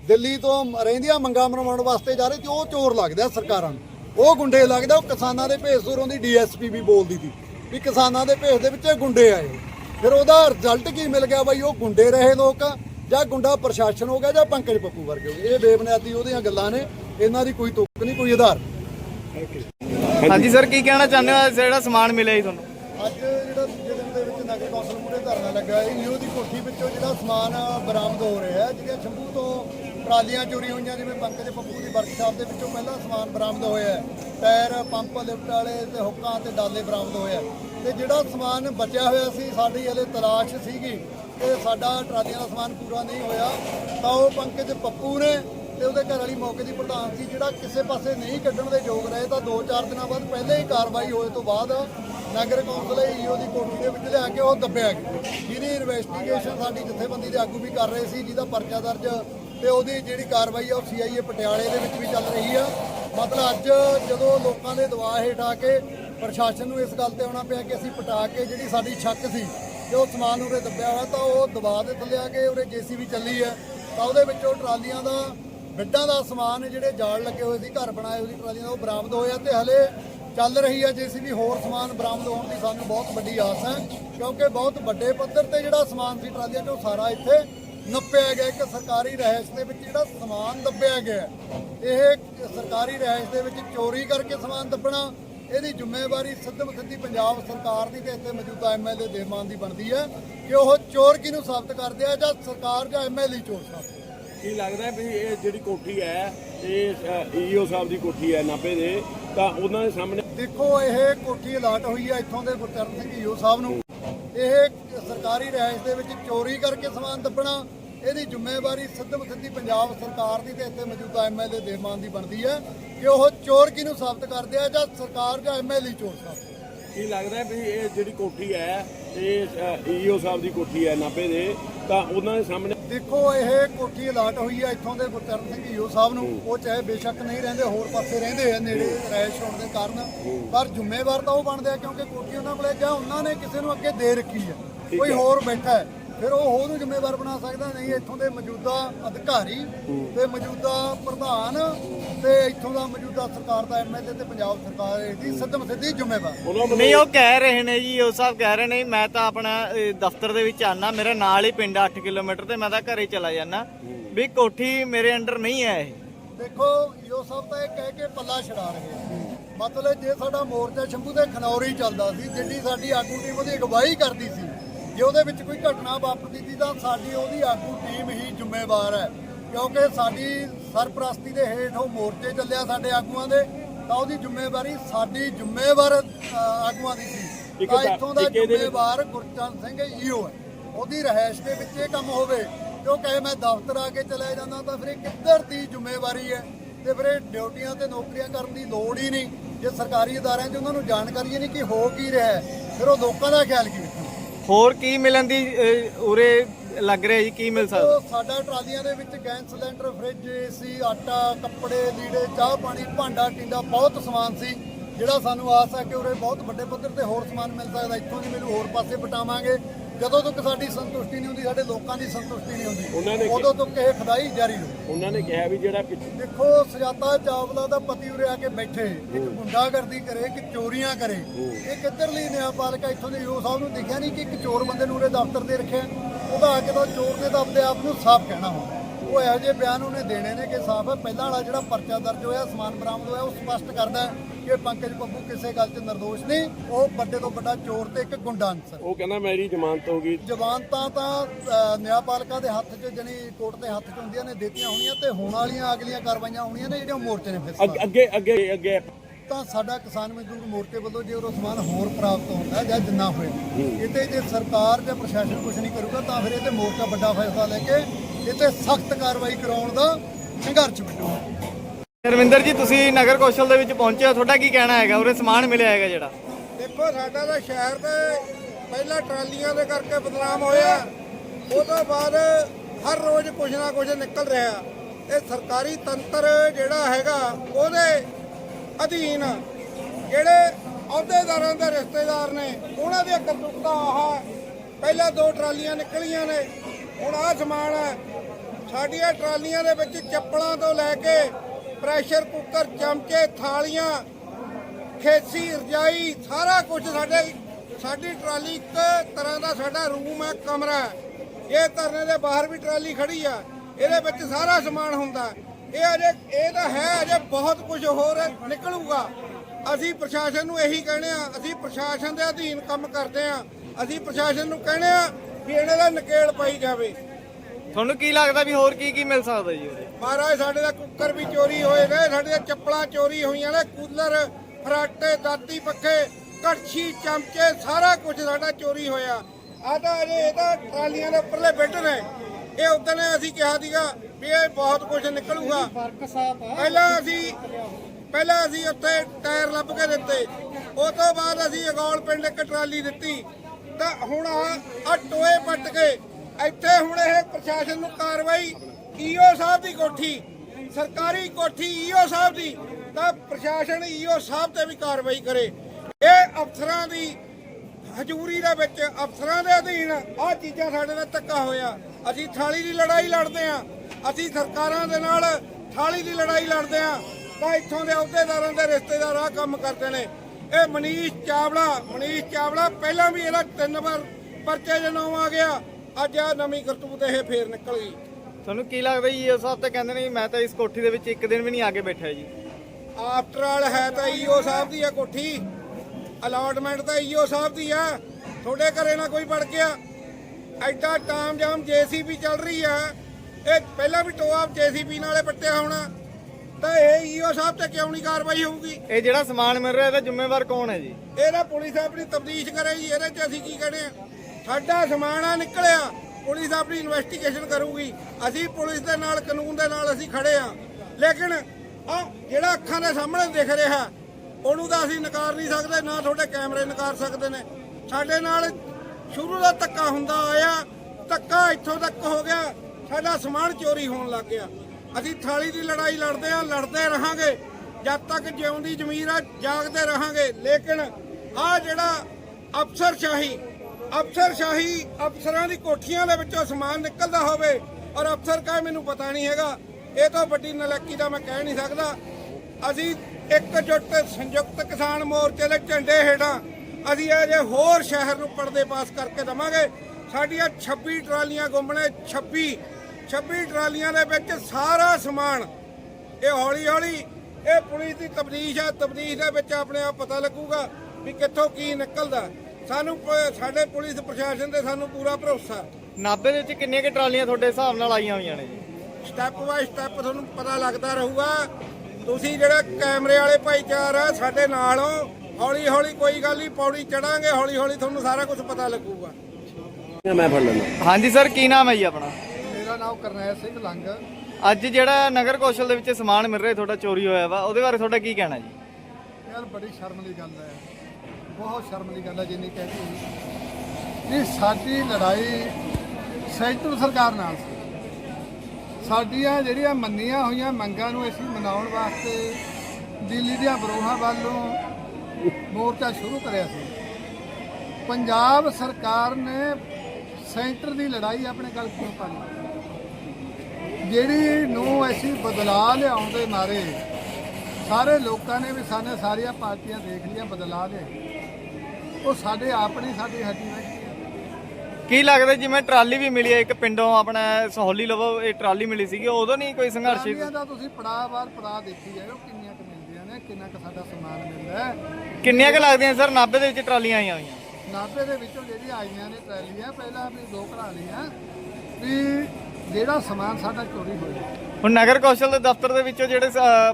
ਦਿੱਲੀ ਤੋਂ ਰਹਿੰਦੀਆਂ ਮੰਗਾਂ ਮਨਵਾਉਣ ਵਾਸਤੇ ਜਾ ਰਹੇ ਤੇ ਉਹ ਚੋਰ ਲੱਗਦਾ ਸਰਕਾਰਾਂ ਨੂੰ। ਉਹ ਗੁੰਡੇ ਲੱਗਦੇ ਉਹ ਕਿਸਾਨਾਂ ਦੇ ਭੇਸ ਤੋਂ ਦੀ ਡੀਐਸਪੀ ਵੀ ਬੋਲਦੀ ਸੀ ਵੀ ਕਿਸਾਨਾਂ ਦੇ ਭੇਸ ਦੇ ਵਿੱਚ ਗੁੰਡੇ ਆਏ। ਫਿਰ ਉਹਦਾ ਰਿਜ਼ਲਟ ਕੀ ਮਿਲ ਗਿਆ ਬਾਈ? ਉਹ ਗੁੰਡੇ ਰਹੇ ਲੋਕ। ਜਾਂ ਗੁੰਡਾ ਪ੍ਰਸ਼ਾਸਨ ਹੋ ਗਿਆ ਜਾਂ ਪੰਕਜ ਪੱਪੂ ਵਰਗੇ ਹੋ ਗਏ। ਇਹ ਬੇਬੁਨਿਆਦੀ ਉਹਦੀਆਂ ਗੱਲਾਂ ਨੇ ਇਹਨਾਂ ਦੀ ਕੋਈ ਤੁੱਕ ਨਹੀਂ ਕੋਈ ਆਧਾਰ। ਹਾਂਜੀ ਸਰ ਕੀ ਕਹਿਣਾ ਚਾਹੁੰਦੇ ਹੋ? ਜਿਹੜਾ ਸਮਾਨ ਮਿਲਿਆ ਜੀ ਤੁਹਾਨੂੰ? ਅੱਜ ਜਿਹੜਾ ਦੂਜੇ ਦਿਨ ਦੇ ਵਿੱਚ ਨਗਰ ਕੌਂਸਲ ਮੂਹਰੇ ਧਰਨਾ ਲੱਗਾ ਹੈ। ਈਓ ਦੀ ਕੋਠੀ ਵਿੱਚੋਂ ਜਿਹੜਾ ਸਮਾਨ ਬਰਾਮਦ ਹੋ ਰਿਹਾ ਹੈ ਜਿਹੜੀਆਂ ਸ਼ੰਭੂ ਤੋਂ ਟਰਾਲੀਆਂ ਚੋਰੀ ਹੋਈਆਂ ਜਿਵੇਂ ਪੰਕਜ ਪੱਪੂ ਦੀ ਵਰਕਸ਼ਾਪ ਦੇ ਵਿੱਚੋਂ ਪਹਿਲਾਂ ਸਮਾਨ ਬਰਾਮਦ ਹੋਇਆ ਹੈ। ਟਾਇਰ ਪੰਪ ਲਿਫਟ ਵਾਲੇ ਤੇ ਹੁੱਕਾਂ ਤੇ ਡਾਲੇ ਬਰਾਮਦ ਹੋਇਆ ਤੇ ਜਿਹੜਾ ਸਮਾਨ ਬਚਿਆ ਹੋਇਆ ਸੀ ਸਾਡੀ ਹਲੇ ਤਲਾਸ਼ ਸੀਗੀ ਕਿ ਸਾਡਾ ਟਰਾਲੀਆਂ ਦਾ ਸਮਾਨ ਪੂਰਾ ਨਹੀਂ ਹੋਇਆ, ਤਾਂ ਉਹ ਪੰਕਜ ਪੱਪੂ ਨੇ ਤੇ ਉਹਦੇ ਘਰ ਵਾਲੀ ਮੌਕੇ ਦੀ ਪ੍ਰਧਾਨ ਸੀ, ਜਿਹੜਾ ਕਿਸੇ ਪਾਸੇ ਨਹੀਂ ਕੱਢਣ ਦੇ ਯੋਗ ਰਹੇ, ਤਾਂ 2-4 ਦਿਨਾਂ ਬਾਅਦ ਪਹਿਲੇ ਹੀ ਕਾਰਵਾਈ ਹੋਏ ਤੋਂ ਬਾਅਦ ਨਗਰ ਕੌਂਸਲ ਈਓ ਦੀ ਕੋਠੀ ਦੇ ਵਿੱਚ ਲਿਆ ਕੇ ਉਹ ਦੱਬਿਆ ਗਿਆ। ਜਿਹਦੀ ਇਨਵੈਸਟੀਗੇਸ਼ਨ ਸਾਡੀ ਜਥੇਬੰਦੀ ਦੇ ਆਗੂ ਵੀ ਕਰ ਰਹੇ ਸੀ, ਜਿਹਦਾ ਪਰਚਾ ਦਰਜ ਤੇ ਉਹਦੀ ਜਿਹੜੀ ਕਾਰਵਾਈ ਆ ਉਹ ਸੀਆਈਏ ਪਟਿਆਲੇ ਦੇ ਵਿੱਚ ਵੀ ਚੱਲ ਰਹੀ ਆ। ਮਤਲਬ ਅੱਜ ਜਦੋਂ ਲੋਕਾਂ ਦੇ ਦਬਾਅ ਹੇਠ ਆ ਕੇ ਪ੍ਰਸ਼ਾਸਨ ਨੂੰ ਇਸ ਗੱਲ ਤੇ ਆਉਣਾ ਪਿਆ ਕਿ ਅਸੀਂ ਪਟਾ ਕੇ ਜਿਹੜੀ ਸਾਡੀ ਛੱਕ ਸੀ ਜੋ ਸਮਾਨ ਉਰੇ ਦੱਬਿਆ ਹੋਇਆ ਤਾਂ ਉਹ ਦਬਾ ਦੇ ਥੱਲੇ ਆ ਕੇ ਉਰੇ ਜੀਸੀਬੀ ਚੱਲੀ ਹੈ। ਤਾਂ ਉਹਦੇ ਵਿੱਚ ਉਹ ਟਰਾਲੀਆਂ ਦਾ ਬਿੱਡਾਂ ਦਾ ਸਮਾਨ ਜਿਹੜੇ ਜਾਲ ਲੱਗੇ ਹੋਏ ਸੀ, ਘਰ ਬਣਾਏ ਹੋਏ ਸੀ ਟਰਾਲੀਆਂ ਦਾ, ਉਹ ਬਰਾਮਦ ਹੋਇਆ ਤੇ ਹਲੇ ਚੱਲ ਰਹੀ ਹੈ ਜੀਸੀਬੀ। ਹੋਰ ਸਮਾਨ ਬਰਾਮਦ ਹੋਣ ਦੀ ਸਾਨੂੰ ਬਹੁਤ ਵੱਡੀ ਆਸ ਹੈ, ਕਿਉਂਕਿ ਬਹੁਤ ਵੱਡੇ ਪੱਧਰ ਤੇ ਜਿਹੜਾ ਸਮਾਨ ਸੀ ਟਰਾਲੀਆਂ 'ਚੋਂ ਸਾਰਾ ਇੱਥੇ ਨੱਪਿਆ ਗਿਆ। ਇੱਕ ਸਰਕਾਰੀ ਰਹਿਸ਼ ਦੇ ਵਿੱਚ ਜਿਹੜਾ ਸਮਾਨ ਦੱਬਿਆ ਗਿਆ, ਇਹ ਸਰਕਾਰੀ ਰਹਿਸ਼ ਦੇ ਵਿੱਚ ਚੋਰੀ ਕਰਕੇ ਸਮਾਨ ਦੱਬਣਾ ਇਹਦੀ ਜ਼ਿੰਮੇਵਾਰੀ ਸਿੱਧਮ ਸਿੱਧੀ ਪੰਜਾਬ ਸਰਕਾਰ ਦੀ ਤੇ ਇੱਥੇ ਮੌਜੂਦਾ ਐਮਐਲਏ ਦੇਵਮਾਨ ਦੀ ਬਣਦੀ ਹੈ ਕਿ ਉਹ ਚੋਰ ਕਿਹਨੂੰ ਸਾਬਤ ਕਰਦੇ ਆ ਜਾਂ ਸਰਕਾਰ ਜਾਂ ਐਮਐਲਏ ਚੋਰ ਸਾਬਤ ਕੀ ਲੱਗਦਾ ਵੀ ਇਹ ਜਿਹੜੀ ਕੋਠੀ ਹੈ ਇਹ ਈਓ ਸਾਹਿਬ ਦੀ ਕੋਠੀ ਹੈ ਨਾਭੇ ਦੇ ਤਾਂ ਉਹਨਾਂ ਦੇ ਸਾਹਮਣੇ ਦੇਖੋ ਇਹ ਕੋਠੀ ਅਲਾਟ ਹੋਈ ਹੈ ਇੱਥੋਂ ਦੇ ਗੁਰਚਰਨ ਸਿੰਘ ਈਓ ਸਾਹਿਬ ਨੂੰ। ਇਹ ਸਰਕਾਰੀ ਰਿਹਾਇਸ਼ ਦੇ ਵਿੱਚ ਚੋਰੀ ਕਰਕੇ ਸਮਾਨ ਦੱਬਣਾ ਇਹਦੀ ਜ਼ਿੰਮੇਵਾਰੀ ਸਿੱਧਮ ਸਿੱਧੀ ਪੰਜਾਬ ਸਰਕਾਰ ਦੀ ਤੇ ਇੱਥੇ ਮੌਜੂਦਾ ਐਮਐਲਏ ਦੇਮਾਨ ਦੀ ਬਣਦੀ ਹੈ ਕਿ ਉਹ ਚੋਰ ਕਿਹਨੂੰ ਸਾਬਤ ਕਰਦੇ ਆ ਜਾਂ ਸਰਕਾਰ ਜਾਂ ਐਮਐਲਏ ਚੋਰ ਸਾਬਤ ਕੀ ਲੱਗਦਾ ਵੀ ਇਹ ਜਿਹੜੀ ਕੋਠੀ ਹੈ ਇਹ ਈਓ ਸਾਹਿਬ ਦੀ ਕੋਠੀ ਹੈ ਨਾਭੇ ਦੇ ਤਾਂ ਉਹਨਾਂ ਦੇ ਸਾਹਮਣੇ ਦੇਖੋ ਇਹ ਕੋਠੀ ਅਲਾਟ ਹੋਈ ਹੈ ਇੱਥੋਂ ਦੇ ਗੁਰਚਰਨ ਸਿੰਘ ਈਓ ਸਾਹਿਬ ਨੂੰ। ਉਹ ਚਾਹੇ ਬੇਸ਼ੱਕ ਨਹੀਂ ਰਹਿੰਦੇ ਹੋਰ ਪਾਸੇ ਰਹਿੰਦੇ ਆ ਨੇੜੇ ਰੈਸ਼ ਹੋਣ ਦੇ ਕਾਰਨ। ਪਰ ਜ਼ਿੰਮੇਵਾਰ ਤਾਂ ਉਹ ਬਣਦੇ ਆ ਕਿਉਂਕਿ ਕੋਠੀ ਉਹਨਾਂ ਕੋਲੇ ਜਾਂ ਉਹਨਾਂ ਨੇ ਕਿਸੇ ਨੂੰ ਅੱਗੇ ਦੇ ਰੱਖੀ ਹੈ। ਕੋਈ ਹੋਰ ਬੈਠਾ ਹੈ। ਫਿਰ ਉਹ ਉਹਨੂੰ ਜ਼ਿੰਮੇਵਾਰ ਬਣਾ ਸਕਦਾ ਨਹੀਂ ਇੱਥੋਂ ਦੇ ਮੌਜੂਦਾ ਅਧਿਕਾਰੀ ਤੇ ਮੌਜੂਦਾ ਪ੍ਰਧਾਨ ਤੇ ਇੱਥੋਂ ਦਾ ਮੌਜੂਦਾ ਸਰਕਾਰ ਦਾ ਐਮਐਲਏ ਤੇ ਪੰਜਾਬ ਸਰਕਾਰ ਇਹਦੀ ਸਿੱਧਮ ਸਿੱਧੀ ਜ਼ਿੰਮੇਵਾਰ। ਨਹੀਂ ਉਹ ਕਹਿ ਰਹੇ ਨੇ ਜੀ ਉਹ ਸਾਹਿਬ ਕਹਿ ਰਹੇ ਨੇ ਮੈਂ ਤਾਂ ਆਪਣਾ ਦਫ਼ਤਰ ਦੇ ਵਿੱਚ ਆਨਾ ਮੇਰੇ ਨਾਲ ਹੀ ਪਿੰਡ 8 ਕਿਲੋਮੀਟਰ ਤੇ ਮੈਂ ਤਾਂ ਘਰੇ ਚਲਾ ਜਾਣਾ ਵੀ ਕੋਠੀ ਮੇਰੇ ਅੰਡਰ ਨਹੀਂ ਹੈ ਇਹ। ਦੇਖੋ ਯੋ ਸਭ ਤਾਂ ਇਹ ਕਹਿ ਕੇ ਪੱਲਾ ਛਡਾ ਰਹੇ ਮਤਲਬ ਜੇ ਸਾਡਾ ਮੋਰਚਾ ਸ਼ੰਭੂ ਦੇ ਖਨੌਰੀ ਚੱਲਦਾ ਸੀ ਜਿੱਡੀ ਸਾਡੀ ਆਗੂ ਟੀਮ ਉਹਦੀ ਅਗਵਾਈ ਕਰਦੀ ਸੀ ਜੇ ਉਹਦੇ ਵਿੱਚ ਕੋਈ ਘਟਨਾ ਵਾਪਰਦੀ ਸੀ ਤਾਂ ਸਾਡੀ ਉਹਦੀ ਆਗੂ ਟੀਮ ਹੀ ਜ਼ਿੰਮੇਵਾਰ ਹੈ। ਕਿਉਂਕਿ ਸਾਡੀ ਸਰਪ੍ਰਸਤੀ ਦੇ ਹੇਠ ਉਹ ਮੋਰਚੇ ਚੱਲਿਆ ਸਾਡੇ ਆਗੂਆਂ ਦੇ ਤਾਂ ਉਹਦੀ ਜ਼ਿੰਮੇਵਾਰੀ ਸਾਡੀ ਜ਼ਿੰਮੇਵਾਰ ਆਗੂਆਂ ਦੀ ਸੀ। ਤਾਂ ਇੱਥੋਂ ਦਾ ਜ਼ਿੰਮੇਵਾਰ ਗੁਰਚੰਦ ਸਿੰਘ ਈਓ ਹੈ। ਉਹਦੀ ਰਹਿائش ਦੇ ਵਿੱਚ ਇਹ ਕੰਮ ਹੋਵੇ ਕਿਉਂਕਿ ਮੈਂ ਦਫ਼ਤਰ ਆ ਕੇ ਚਲਾ ਜਾਂਦਾ ਤਾਂ ਫਿਰ ਇਹ ਕਿੱਧਰ ਦੀ ਜ਼ਿੰਮੇਵਾਰੀ ਹੈ? ਤੇ ਫਿਰ ਇਹ ਡਿਊਟੀਆਂ ਤੇ ਨੌਕਰੀਆਂ ਕਰਨ ਦੀ ਲੋੜ ਹੀ ਨਹੀਂ। ਜੇ ਸਰਕਾਰੀ ਅਦਾਰਿਆਂ 'ਚ ਉਹਨਾਂ ਨੂੰ ਜਾਣਕਾਰੀ ਨਹੀਂ ਕਿ ਹੋ ਕੀ ਰਿਹਾ ਫਿਰ ਉਹ ਲੋਕਾਂ ਦਾ ਖਿਆਲ ਕੀ ਹੋਰ ਕੀ ਮਿਲਣ ਦੀ ਅਹ, ਉਰੇ ਲੱਗ ਰਿਹਾ ਜੀ ਕੀ ਮਿਲ ਸਕਦਾ? ਸਾਡਾ ਟਰਾਲੀਆਂ ਦੇ ਵਿੱਚ ਗੈਸ ਸਿਲੰਡਰ ਫ੍ਰਿਜ ਏਸੀ ਆਟਾ ਕੱਪੜੇ ਲੀੜੇ ਚਾਹ ਪਾਣੀ ਭਾਂਡਾ ਟਿੰਡਾ ਬਹੁਤ ਸਮਾਨ ਸੀ ਜਿਹੜਾ ਸਾਨੂੰ ਆਸ ਹੈ ਕਿ ਉਰੇ ਬਹੁਤ ਵੱਡੇ ਪੱਧਰ ਤੇ ਹੋਰ ਸਮਾਨ ਮਿਲ ਸਕਦਾ। ਇੱਥੋਂ ਦੀ ਮੈਨੂੰ ਹੋਰ ਪਾਸੇ ਪਟਾਵਾਂਗੇ ਜਦੋਂ ਤੱਕ ਸਾਡੀ ਸੰਤੁਸ਼ਟੀ ਨਹੀਂ ਹੁੰਦੀ ਸਾਡੇ ਲੋਕਾਂ ਦੀ ਸੰਤੁਸ਼ਟੀ ਨਹੀਂ ਉਹਨਾਂ ਹੁੰਦੀ ਨੇ ਉਦੋਂ ਤੱਕ ਇਹ ਖਦਾਈ ਜਾਰੀ ਰਹੂ। ਉਹਨਾਂ ਨੇ ਕਿਹਾ ਵੀ ਜਿਹੜਾ ਪਿੱਛੇ ਦੇਖੋ ਸੁਜਾਤਾ ਚਾਵਲਾ ਦਾ ਪਤੀ ਉਰੇ ਆ ਕੇ ਬੈਠੇ ਇੱਕ ਗੁੰਡਾਗਰਦੀ ਕਰੇ ਕਿ ਚੋਰੀਆਂ ਕਰੇ। ਇਹ ਕਿੱਧਰਲੀ ਨਿਆਂਪਾਲਿਕਾ ਇੱਥੋਂ ਦੇ ਯੋ ਸਾਹਿਬ ਨੂੰ ਦੇਖਿਆ ਨਹੀਂ ਕਿ ਇੱਕ ਚੋਰ ਬੰਦੇ ਨੂੰ ਉਰੇ ਦਫ਼ਤਰ ਤੇ ਰੱਖਿਆ। ਉਹਦਾ ਆ ਕੇ ਤਾਂ ਚੋਰ ਨੇ ਤਾਂ ਆਪਣੇ ਆਪ ਨੂੰ ਸਾਫ਼ ਕਹਿਣਾ ਹੁੰਦਾ ਉਹ ਇਹੋ ਜਿਹੇ ਬਿਆਨ ਉਹਨੇ ਦੇਣੇ ਨੇ ਕਿ ਸਾਫ਼ ਹੈ ਪਹਿਲਾਂ ਵਾਲਾ ਜਿਹੜਾ ਪਰਚਾ ਦਰਜ ਹੋਇਆ ਸਮਾਨ ਬਰਾਮਦ ਹੋਇਆ ਉਹ ਸਪਸ਼ਟ ਕਰਦਾ ਕਿ ਪੰਕਜ ਬੱਬੂ ਕਿਸੇ ਗੱਲ 'ਚ ਨਿਰਦੋਸ਼ ਨਹੀਂ ਉਹ ਵੱਡੇ ਤੋਂ ਵੱਡਾ ਚੋਰ ਤੇ ਇੱਕ ਗੁੰਡਾ ਅਨਸਰ। ਉਹ ਕਹਿੰਦਾ ਮੇਰੀ ਜ਼ਮਾਨਤ ਹੋ ਗਈ। ਜਵਾਨਤਾਂ ਤਾਂ ਨਿਆਂਪਾਲਿਕਾ ਦੇ ਹੱਥ 'ਚ ਜਣੀ ਕੋਰਟ ਦੇ ਹੱਥ 'ਚ ਹੁੰਦੀਆਂ ਨੇ ਦਿੱਤੀਆਂ ਹੋਣੀਆਂ ਤੇ ਹੋਣ ਵਾਲੀਆਂ ਅਗਲੀਆਂ ਕਾਰਵਾਈਆਂ ਹੋਣੀਆਂ ਨੇ ਜਿਹੜੀਆਂ ਮੋਰਚੇ ਨੇ ਫਿਰ ਅੱਗੇ- ਅੱਗੇ ਅੱਗੇ ਤਾਂ ਸਾਡਾ ਕਿਸਾਨ ਮਜ਼ਦੂਰ ਮੋਰਚੇ ਵੱਲੋਂ ਜੇ ਉਹ ਸਮਾਨ ਹੋਰ ਪ੍ਰਾਪਤ ਹੁੰਦਾ ਜਾਂ ਜਿੰਨਾ ਹੋਏ ਇਹਤੇ ਜੇ ਸਰਕਾਰ ਜਾਂ ਪ੍ਰਸ਼ਾਸਨ ਕੁਝ ਨਹੀਂ ਕਰੂਗਾ ਤਾਂ ਫਿਰ ਇਹਤੇ ਮੋਰਚਾ ਵੱਡਾ ਫੈਸਲਾ ਲੈ ਕੇ ਇਹਤੇ ਸਖਤ ਕਾਰਵਾਈ ਕਰਾਉਣ ਦਾ ਸੰਘਰਸ਼ ਵਿੱਢੂਗਾ ਰਵਿੰਦਰ ਜੀ ਤੁਸੀਂ ਨਗਰ ਕੌਸ਼ਲ ਦੇ ਵਿੱਚ ਪਹੁੰਚੇ ਹੋ। ਤੁਹਾਡਾ ਕੀ ਕਹਿਣਾ ਹੈਗਾ? ਉਰੇ ਸਮਾਨ ਮਿਲਿਆ ਹੈਗਾ ਜਿਹੜਾ। ਦੇਖੋ ਸਾਡਾ ਤਾਂ ਸ਼ਹਿਰ ਤੇ ਪਹਿਲਾਂ ਟਰਾਲੀਆਂ ਦੇ ਕਰਕੇ ਬਦਨਾਮ ਹੋਇਆ। ਉਹ ਤੋਂ ਬਾਅਦ ਹਰ ਰੋਜ਼ ਕੁਝ ਨਾ ਕੁਝ ਨਿਕਲ ਰਿਹਾ। ਇਹ ਸਰਕਾਰੀ ਤੰਤਰ ਜਿਹੜਾ ਹੈਗਾ ਉਹਦੇ ਅਧੀਨ ਜਿਹੜੇ ਅਹੁਦੇਦਾਰਾਂ ਦੇ ਰਿਸ਼ਤੇਦਾਰ ਨੇ ਉਹਨਾਂ ਦੀਆਂ ਕਰਤੂਤਾਂ ਆਹ ਪਹਿਲਾਂ ਦੋ ਟਰਾਲੀਆਂ ਨਿਕਲੀਆਂ ਨੇ। ਹੁਣ ਆਹ ਸਮਾਨ ਹੈ ਸਾਡੀਆਂ ਟਰਾਲੀਆਂ ਦੇ ਵਿੱਚ ਚੱਪਲਾਂ ਤੋਂ ਲੈ ਕੇ ਪ੍ਰੈਸ਼ਰ ਕੁੱਕਰ, ਚਮਚੇ, ਥਾਲੀਆਂ, ਖੇਸੀ, ਰਜਾਈ, ਸਾਰਾ ਕੁਝ ਸਾਡੇ, ਸਾਡੀ ਟਰਾਲੀ ਇੱਕ ਤਰ੍ਹਾਂ ਦਾ ਸਾਡਾ ਰੂਮ ਹੈ, ਕਮਰਾ ਹੈ। ਇਹ ਧਰਨੇ ਦੇ ਬਾਹਰ ਵੀ ਟਰਾਲੀ ਖੜੀ ਆ। ਇਹਦੇ ਵਿੱਚ ਸਾਰਾ ਸਮਾਨ ਹੁੰਦਾ। ਇਹ ਅਜੇ, ਇਹ ਤਾਂ ਹੈ ਅਜੇ ਬਹੁਤ ਕੁਝ ਹੋਰ ਨਿਕਲੂਗਾ। ਅਸੀਂ ਪ੍ਰਸ਼ਾਸਨ ਨੂੰ ਇਹੀ ਕਹਿੰਦੇ ਆ ਅਸੀਂ ਪ੍ਰਸ਼ਾਸਨ ਦੇ ਅਧੀਨ ਕੰਮ ਕਰਦੇ ਆ ਅਸੀਂ ਪ੍ਰਸ਼ਾਸਨ ਨੂੰ ਕਹਿੰਦੇ ਆ ਵੀ ਇਹਨਾਂ ਦਾ ਨਕੇਲ ਪਾਈ ਜਾਵੇ। ਤੁਹਾਨੂੰ ਕੀ ਲੱਗਦਾ ਵੀ ਹੋਰ ਕੀ ਕੀ ਮਿਲ ਸਕਦਾ ਜੀ ਉਰੇ? ਮਹਾਰਾਜ, ਸਾਡੇ ਦਾ ਕੁੱਕਰ ਵੀ ਚੋਰੀ ਹੋਏ ਨੇ ਸਾਡੀਆਂ ਚੱਪਲਾਂ ਚੋਰੀ ਹੋਈਆਂ ਨੇ, ਕੂਲਰ, ਫਰਾਟੇ, ਦਾਤੀ ਪੱਖੇ, ਕੜਛੀ, ਚਮਚੇ, ਸਾਰਾ ਕੁਝ ਸਾਡਾ ਚੋਰੀ ਹੋਇਆ। ਆ ਤਾਂ ਅਜੇ ਇਹ ਤਾਂ ਟਰਾਲੀਆਂ ਦੇ ਉੱਪਰਲੇ ਬੈੱਡ ਨੇ। ਇਹ ਉਦੋਂ ਅਸੀਂ ਕਿਹਾ ਸੀਗਾ ਵੀ ਇਹ ਬਹੁਤ ਕੁਝ ਨਿਕਲੂਗਾ। ਪਹਿਲਾਂ ਅਸੀਂ ਪਹਿਲਾਂ ਅਸੀਂ ਉੱਥੇ ਟਾਇਰ ਲੱਭ ਕੇ ਦਿੱਤੇ। ਉਸ ਤੋਂ ਬਾਅਦ ਅਸੀਂ ਅਗੌਲ ਪਿੰਡ ਇੱਕ ਟਰਾਲੀ ਦਿੱਤੀ। ਤਾਂ ਹੁਣ ਆ ਆ ਟੋਏ ਪੱਟ ਕੇ ਇੱਥੇ ਹੁਣ ਇਹ ਪ੍ਰਸ਼ਾਸਨ ਨੂੰ ਕਾਰਵਾਈ ਈਓ ਸਾਹਿਬ ਦੀ ਕੋਠੀ, ਸਰਕਾਰੀ ਕੋਠੀ ਈਓ ਸਾਹਿਬ ਦੀ, ਤਾਂ ਪ੍ਰਸ਼ਾਸਨ ਈਓ ਸਾਹਿਬ ਤੇ ਵੀ ਕਾਰਵਾਈ ਕਰੇ। ਇਹ ਅਫਸਰਾਂ ਦੀ ਹਜ਼ੂਰੀ ਦੇ ਵਿੱਚ, ਅਫਸਰਾਂ ਦੇ ਅਧੀਨ ਆਹ ਚੀਜ਼ਾਂ ਸਾਡੇ ਨਾਲ ਧੱਕਾ ਹੋਇਆ। ਅਸੀਂ ਥਾਲੀ ਦੀ ਲੜਾਈ ਲੜਦੇ ਆਂ ਅਸੀਂ ਸਰਕਾਰਾਂ ਦੇ ਨਾਲ ਥਾਲੀ ਦੀ ਲੜਾਈ ਲੜਦੇ ਆਂ ਤਾਂ ਇੱਥੋਂ ਦੇ ਅਹੁਦੇਦਾਰਾਂ ਦੇ ਰਿਸ਼ਤੇਦਾਰ ਆਹ ਕੰਮ ਕਰਦੇ ਨੇ। ਇਹ ਮਨੀਸ਼ ਚਾਵਲਾ ਮਨੀਸ਼ ਚਾਵਲਾ ਪਹਿਲਾਂ ਵੀ ਇਹਦਾ ਤਿੰਨ ਵਾਰ ਪਰਚੇ ਜਨਾਉ ਆ ਗਿਆ। ਅੱਜ ਆ ਨਵੀਂ ਕਰਤੂਤ ਇਹ ਫੇਰ ਨਿਕਲ ਗਈ। ਤੁਹਾਨੂੰ ਕੀ ਲੱਗਦਾ ਜੀ ਉਹ ਸਾਹਿਬ ਤਾਂ ਕਹਿੰਦੇ ਨੇ ਮੈਂ ਤਾਂ ਇਸ ਕੋਠੀ ਦੇ ਵਿੱਚ ਇੱਕ ਦਿਨ ਵੀ ਨਹੀਂ ਆ ਕੇ ਬੈਠਾ ਜੀ। ਆਫਟਰ ਆਲ ਹੈ ਤਾਂ ਈਓ ਸਾਹਿਬ ਦੀ ਆ ਕੋਠੀ। ਅਲਾਟਮੈਂਟ ਤਾਂ ਈਓ ਸਾਹਿਬ ਦੀ ਆ। ਤੁਹਾਡੇ ਘਰੇ ਨਾ ਕੋਈ ਵੜ ਗਿਆ। ਐਡਾ ਟਾਮ ਜਾਮ ਜੀਸੀਬੀ ਚੱਲ ਰਹੀ ਆ। ਇਹ ਪਹਿਲਾਂ ਵੀ ਟੋਆ ਜੀਸੀਬੀ ਨਾਲੇ ਪੱਟਿਆ ਹੋਣਾ। ਤਾਂ ਇਹ ਈਓ ਸਾਹਿਬ ਤੇ ਕਿਉਂ ਨਹੀਂ ਕਾਰਵਾਈ ਹੋਊਗੀ? ਇਹ ਜਿਹੜਾ ਸਮਾਨ ਮਿਲ ਰਿਹਾ ਇਹਦਾ ਜ਼ਿੰਮੇਵਾਰ ਕੌਣ ਹੈ ਜੀ? ਇਹਦਾ ਪੁਲਿਸ ਆਪਣੀ ਤਬਦੀਸ਼ ਕਰੇ ਜੀ। ਇਹਦੇ 'ਚ ਅਸੀਂ ਕੀ ਕਹਿੰਦੇ ਆ? ਸਾਡਾ ਸਮਾਨ ਆ, ਨਿਕਲਿਆ। ਪੁਲਿਸ ਆਪਣੀ ਇਨਵੈਸਟੀਗੇਸ਼ਨ ਕਰੂਗੀ। ਅਸੀਂ ਪੁਲਿਸ ਦੇ ਨਾਲ, ਕਾਨੂੰਨ ਦੇ ਨਾਲ ਅਸੀਂ ਖੜੇ ਆ। ਲੇਕਿਨ ਆ ਜਿਹੜਾ ਅੱਖਾਂ ਦੇ ਸਾਹਮਣੇ ਦਿਖ ਰਿਹਾ, ਉਹਨੂੰ ਤਾਂ ਅਸੀਂ ਨਕਾਰ ਨਹੀਂ ਸਕਦੇ, ਨਾ ਤੁਹਾਡੇ ਕੈਮਰੇ ਨਕਾਰ ਸਕਦੇ ਨੇ। ਸਾਡੇ ਨਾਲ ਸ਼ੁਰੂ ਦਾ ਧੱਕਾ ਹੁੰਦਾ ਆਇਆ, ਧੱਕਾ ਇੱਥੋਂ ਤੱਕ ਹੋ ਗਿਆ, ਸਾਡਾ ਸਮਾਨ ਚੋਰੀ ਹੋਣ ਲੱਗ ਗਿਆ। ਅਸੀਂ ਥਾਲੀ ਦੀ ਲੜਾਈ ਲੜਦੇ ਆ, ਲੜਦੇ ਰਹਾਂਗੇ। ਜਦ ਤੱਕ ਜਿਉਂਦੀ ਜ਼ਮੀਰ ਆ, ਜਾਗਦੇ ਰਹਾਂਗੇ। ਲੇਕਿਨ ਆ ਜਿਹੜਾ ਅਫਸਰਸ਼ਾਹੀ ਅਫਸਰਸ਼ਾਹੀ ਅਫਸਰਾਂ ਦੀ ਕੋਠੀਆਂ ਦੇ ਵਿੱਚੋਂ ਸਮਾਨ ਨਿਕਲਦਾ ਹੋਵੇ ਔਰ ਅਫਸਰ ਕਹੇ ਮੈਨੂੰ ਪਤਾ ਨਹੀਂ ਹੈਗਾ। ਇਹ ਤਾਂ ਵੱਡੀ ਨਲਾਇਕੀ ਦਾ ਮੈਂ ਕਹਿ ਨਹੀਂ ਸਕਦਾ। ਅਸੀਂ ਇੱਕ ਜੁੱਟ ਸੰਯੁਕਤ ਕਿਸਾਨ ਮੋਰਚੇ ਦੇ ਝੰਡੇ ਹੇਠਾਂ ਅਸੀਂ ਇਹ ਜੇ ਹੋਰ ਸ਼ਹਿਰ ਨੂੰ ਪਰਦੇ ਪਾਸ ਕਰਕੇ ਦਵਾਂਗੇ, ਸਾਡੀਆਂ 26 ਟਰਾਲੀਆਂ ਗੁੰਮਣੇ 26 26 ਟਰਾਲੀਆਂ ਦੇ ਵਿੱਚ ਸਾਰਾ ਸਮਾਨ, ਇਹ ਹੌਲੀ ਹੌਲੀ ਇਹ ਪੁਲਿਸ ਦੀ ਤਬਦੀਸ਼ ਆ, ਤਬਦੀਸ਼ ਦੇ ਵਿੱਚ ਆਪਣੇ ਆਪ ਪਤਾ ਲੱਗੂਗਾ ਵੀ ਕਿੱਥੋਂ ਕੀ ਨਿਕਲਦਾ। ਸਾਨੂੰ ਪ- ਸਾਡੇ ਪੁਲਿਸ ਪ੍ਰਸ਼ਾਸਨ ਤੇ ਸਾਨੂੰ ਪੂਰਾ ਭਰੋਸਾ। ਨਾਭੇ ਦੇ ਵਿੱਚ ਕਿੰਨੀਆਂ ਕਿ ਟਰਾਲੀਆਂ ਤੁਹਾਡੇ ਹਿਸਾਬ ਨਾਲ ਆਈਆਂ ਹੋਈਆਂ ਨੇ ਜੀ? ਸਟੈਪ ਬਾਈ ਸਟੈਪ ਤੁਹਾਨੂੰ ਪਤਾ ਲੱਗਦਾ ਰਹੂਗਾ। ਤੁਸੀਂ ਜਿਹੜਾ ਕੈਮਰੇ ਵਾਲੇ ਭਾਈਚਾਰਾ ਸਾਡੇ ਨਾਲ ਹੋ ਹੌਲੀ ਹੌਲੀ ਕੋਈ ਗੱਲ ਨਹੀਂ ਪੌੜੀ ਚੜਾਂਗੇ ਹੌਲੀ ਹੌਲੀ ਤੁਹਾਨੂੰ ਸਾਰਾ ਕੁਝ ਪਤਾ ਲੱਗੂਗਾ। ਹਾਂਜੀ ਸਰ ਕੀ ਨਾਮ ਹੈ ਜੀ ਆਪਣਾ? ਮੇਰਾ ਨਾਮ ਕਰਨੈਲ ਸਿੰਘ ਲੰਗ। ਅੱਜ ਜਿਹੜਾ ਨਗਰ ਕੌਸ਼ਲ ਦੇ ਵਿੱਚ ਸਮਾਨ ਮਿਲ ਰਿਹਾ ਤੁਹਾਡਾ ਚੋਰੀ ਹੋਇਆ ਵਾ ਉਹਦੇ ਬਾਰੇ ਤੁਹਾਡਾ ਕੀ ਕਹਿਣਾ ਜੀ? ਯਾਰ ਬੜੀ ਸ਼ਰਮ ਦੀ ਗੱਲ ਹੈ। ਬਹੁਤ ਸ਼ਰਮ ਦੀ ਗੱਲ ਹੈ ਜਿੰਨੀ ਕਹਿੰਦੀ ਇਹ ਸਾਡੀ ਲੜਾਈ ਸੈਂਟਰ ਸਰਕਾਰ ਨਾਲ ਸੀ। ਸਾਡੀਆਂ ਜਿਹੜੀਆਂ ਮੰਨੀਆਂ ਹੋਈਆਂ ਮੰਗਾਂ ਨੂੰ ਅਸੀਂ ਮਨਾਉਣ ਵਾਸਤੇ ਦਿੱਲੀ ਦੀਆਂ ਬਰੋਹਾਂ ਵੱਲੋਂ ਮੋਰਚਾ ਸ਼ੁਰੂ ਕਰਿਆ ਸੀ। ਪੰਜਾਬ ਸਰਕਾਰ ਨੇ ਸੈਂਟਰ ਦੀ ਲੜਾਈ ਆਪਣੇ ਗੱਲ ਕਿਉਂ ਪਾਈ? ਜਿਹੜੀ ਨੂੰ ਅਸੀਂ ਬਦਲਾ ਲਿਆਉਣ ਦੇ ਮਾਰੇ, ਸਾਰੇ ਲੋਕਾਂ ਨੇ ਵੀ ਸਾਨੇ ਸਾਰੀਆਂ ਪਾਰਟੀਆਂ ਦੇਖ ਲਈਆਂ, ਬਦਲਾ ਲਿਆ। ਉਹ ਸਾਡੇ ਆਪਣੀ ਸਾਡੀ ਹੱਡੀ ਵਿੱਚ ਕੀ ਲੱਗਦਾ ਜਿਵੇਂ ਟਰਾਲੀ ਵੀ ਮਿਲੀ ਹੈ ਇੱਕ ਪਿੰਡੋਂ ਆਪਣਾ ਸਹੌਲੀ ਲਵੋ ਇਹ ਟਰਾਲੀ ਮਿਲੀ ਸੀਗੀ ਉਦੋਂ ਨਹੀਂ ਕੋਈ ਸੰਘਰਸ਼ ਟਰਾਲੀਆਂ ਦਾ ਤੁਸੀਂ ਪੜਾਅ ਵਾਰ ਪੜਾਅ ਦੇਖੀ ਜਾਓ ਕਿੰਨੀਆਂ ਕੁ ਮਿਲਦੀਆਂ ਨੇ ਕਿੰਨਾ ਕੁ ਸਾਡਾ ਸਮਾਨ ਮਿਲਦਾ ਹੈ। ਕਿੰਨੀਆਂ ਕੁ ਲੱਗਦੀਆਂ ਸਰ? ਨਾਭੇ ਦੇ ਵਿੱਚ ਟਰਾਲੀਆਂ ਆਈਆਂ ਹੋਈਆਂ। ਨਾਭੇ ਦੇ ਵਿੱਚੋਂ ਜਿਹੜੀ ਆਈਆਂ ਨੇ ਟਰਾਲੀਆਂ ਪਹਿਲਾਂ ਵੀ ਦੋ ਘਰਾ ਲਈਆਂ ਵੀ ਜਿਹੜਾ ਸਮਾਨ ਸਾਡਾ ਚੋਰੀ ਹੋਇਆ। ਹੁਣ ਨਗਰ ਕੌਸ਼ਲ ਦੇ ਦਫ਼ਤਰ ਦੇ ਵਿੱਚੋਂ ਜਿਹੜੇ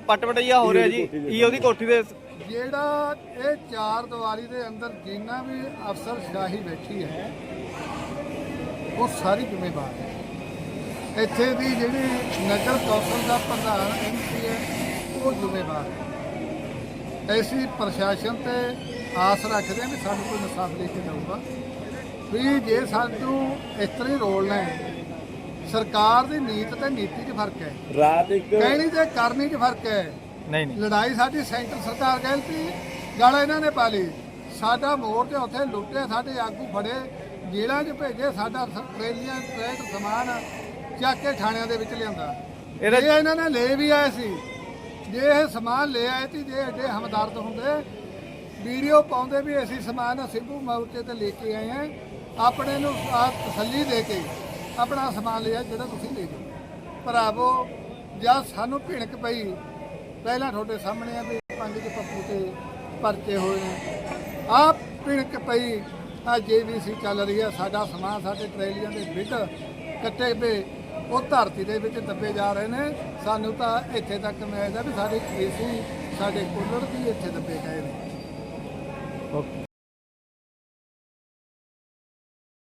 ਪੱਟ ਪਟਈਆ ਹੋ ਰਿਹਾ ਜੀ ਈ ਉਹਦੀ ਕੋਠੀ ਦੇ ਜਿਹੜਾ ਇਹ ਚਾਰ ਦੀਵਾਰੀ ਦੇ ਅੰਦਰ ਜਿੰਨਾ ਵੀ ਅਫਸਰ ਸ਼ਾਹੀ ਬੈਠੀ ਹੈ ਉਹ ਸਾਰੀ ਜ਼ਿੰਮੇਵਾਰ ਹੈ। ਇੱਥੇ ਦੀ ਜਿਹੜੀ ਨਗਰ ਕੌਂਸਲ ਦਾ ਪ੍ਰਧਾਨ ਐਮਪੀ ਹੈ ਉਹ ਜ਼ਿੰਮੇਵਾਰ ਹੈ। ਅਸੀਂ ਪ੍ਰਸ਼ਾਸਨ ਤੇ ਆਸ ਰੱਖਦੇ ਵੀ ਸਾਨੂੰ ਕੋਈ ਇਨਸਾਫ ਲੈ ਕੇ ਦਊਗਾ ਵੀ ਜੇ ਸਾਨੂੰ ਇਸ ਤਰ੍ਹਾਂ ਹੀ ਰੋਲਣਾ ਹੈ ਸਰਕਾਰ ਦੀ ਨੀਤ ਤੇ ਨੀਤੀ 'ਚ ਫ਼ਰਕ ਹੈ। ਰਾਤ ਇੱਕ ਕਹਿਣੀ ਤੇ ਕਰਨੀ 'ਚ ਫ਼ਰਕ ਹੈ। ਨਹੀਂ ਨਹੀਂ। ਲੜਾਈ ਸਾਡੀ ਸੈਂਟਰ ਸਰਕਾਰ ਗਲਤੀ ਗਾਲ ਇਹਨਾਂ ਨੇ ਪਾ ਲਈ। ਸਾਡਾ ਮੋਰਚਾ ਉੱਥੇ ਲੁੱਟੇ ਸਾਡੇ ਆਗੂ ਫੜੇ ਜੇਲ੍ਹਾਂ 'ਚ ਭੇਜੇ ਸਾਡਾ ਟਰੇਲੀਆਂ ਟਰੈਕ ਸਮਾਨ ਚੱਕ ਕੇ ਥਾਣਿਆਂ ਦੇ ਵਿੱਚ ਲਿਆਂਦਾ। ਇਹ ਇਹਨਾਂ ਨੇ ਲੈ ਵੀ ਆਏ ਸੀ ਜੇ ਇਹ ਸਮਾਨ ਲੈ ਆਏ ਸੀ ਜੇ ਐਡੇ ਹਮਦਰਦ ਹੁੰਦੇ ਵੀਡੀਓ ਪਾਉਂਦੇ ਵੀ ਅਸੀਂ ਸਮਾਨ ਸਿੱਧੂ ਮੋਰਚੇ ਤੇ ਲੈ ਕੇ ਆਏ ਹਾਂ ਆਪਣੇ ਨੂੰ ਆ ਤਸੱਲੀ ਦੇ ਕੇ ਆਪਣਾ ਸਮਾਨ ਲਿਆ ਜਿਹੜਾ ਤੁਸੀਂ ਲੈ ਜਾਓ। ਭਰਾਵੋ ਜਦ ਸਾਨੂੰ ਭਿਣਕ ਪਈ ਪਹਿਲਾਂ ਤੁਹਾਡੇ ਸਾਹਮਣੇ ਆ ਵੀ ਪੰਜ ਕੇ ਪੱਪੂ ਤੇ ਪਰਚੇ ਹੋਏ ਨੇ। ਆ ਪਿਣਕ ਪਈ ਆ ਜੇਬੀਸੀ ਚੱਲ ਰਹੀ ਹੈ ਸਾਡਾ ਸਮਾਨ, ਸਾਡੇ ਟਰੇਲੀਆਂ ਦੇ ਬਿੱਡ ਕੱਟੇ ਪਏ, ਉਹ ਧਰਤੀ ਦੇ ਵਿੱਚ ਦੱਬੇ ਜਾ ਰਹੇ ਨੇ। ਸਾਨੂੰ ਤਾਂ ਇੱਥੇ ਤੱਕ ਮਿਲਦਾ ਵੀ ਸਾਡੇ ਏਸੀ ਸਾਡੇ ਕੂਲਰ ਵੀ ਇੱਥੇ ਦੱਬੇ ਗਏ ਨੇ।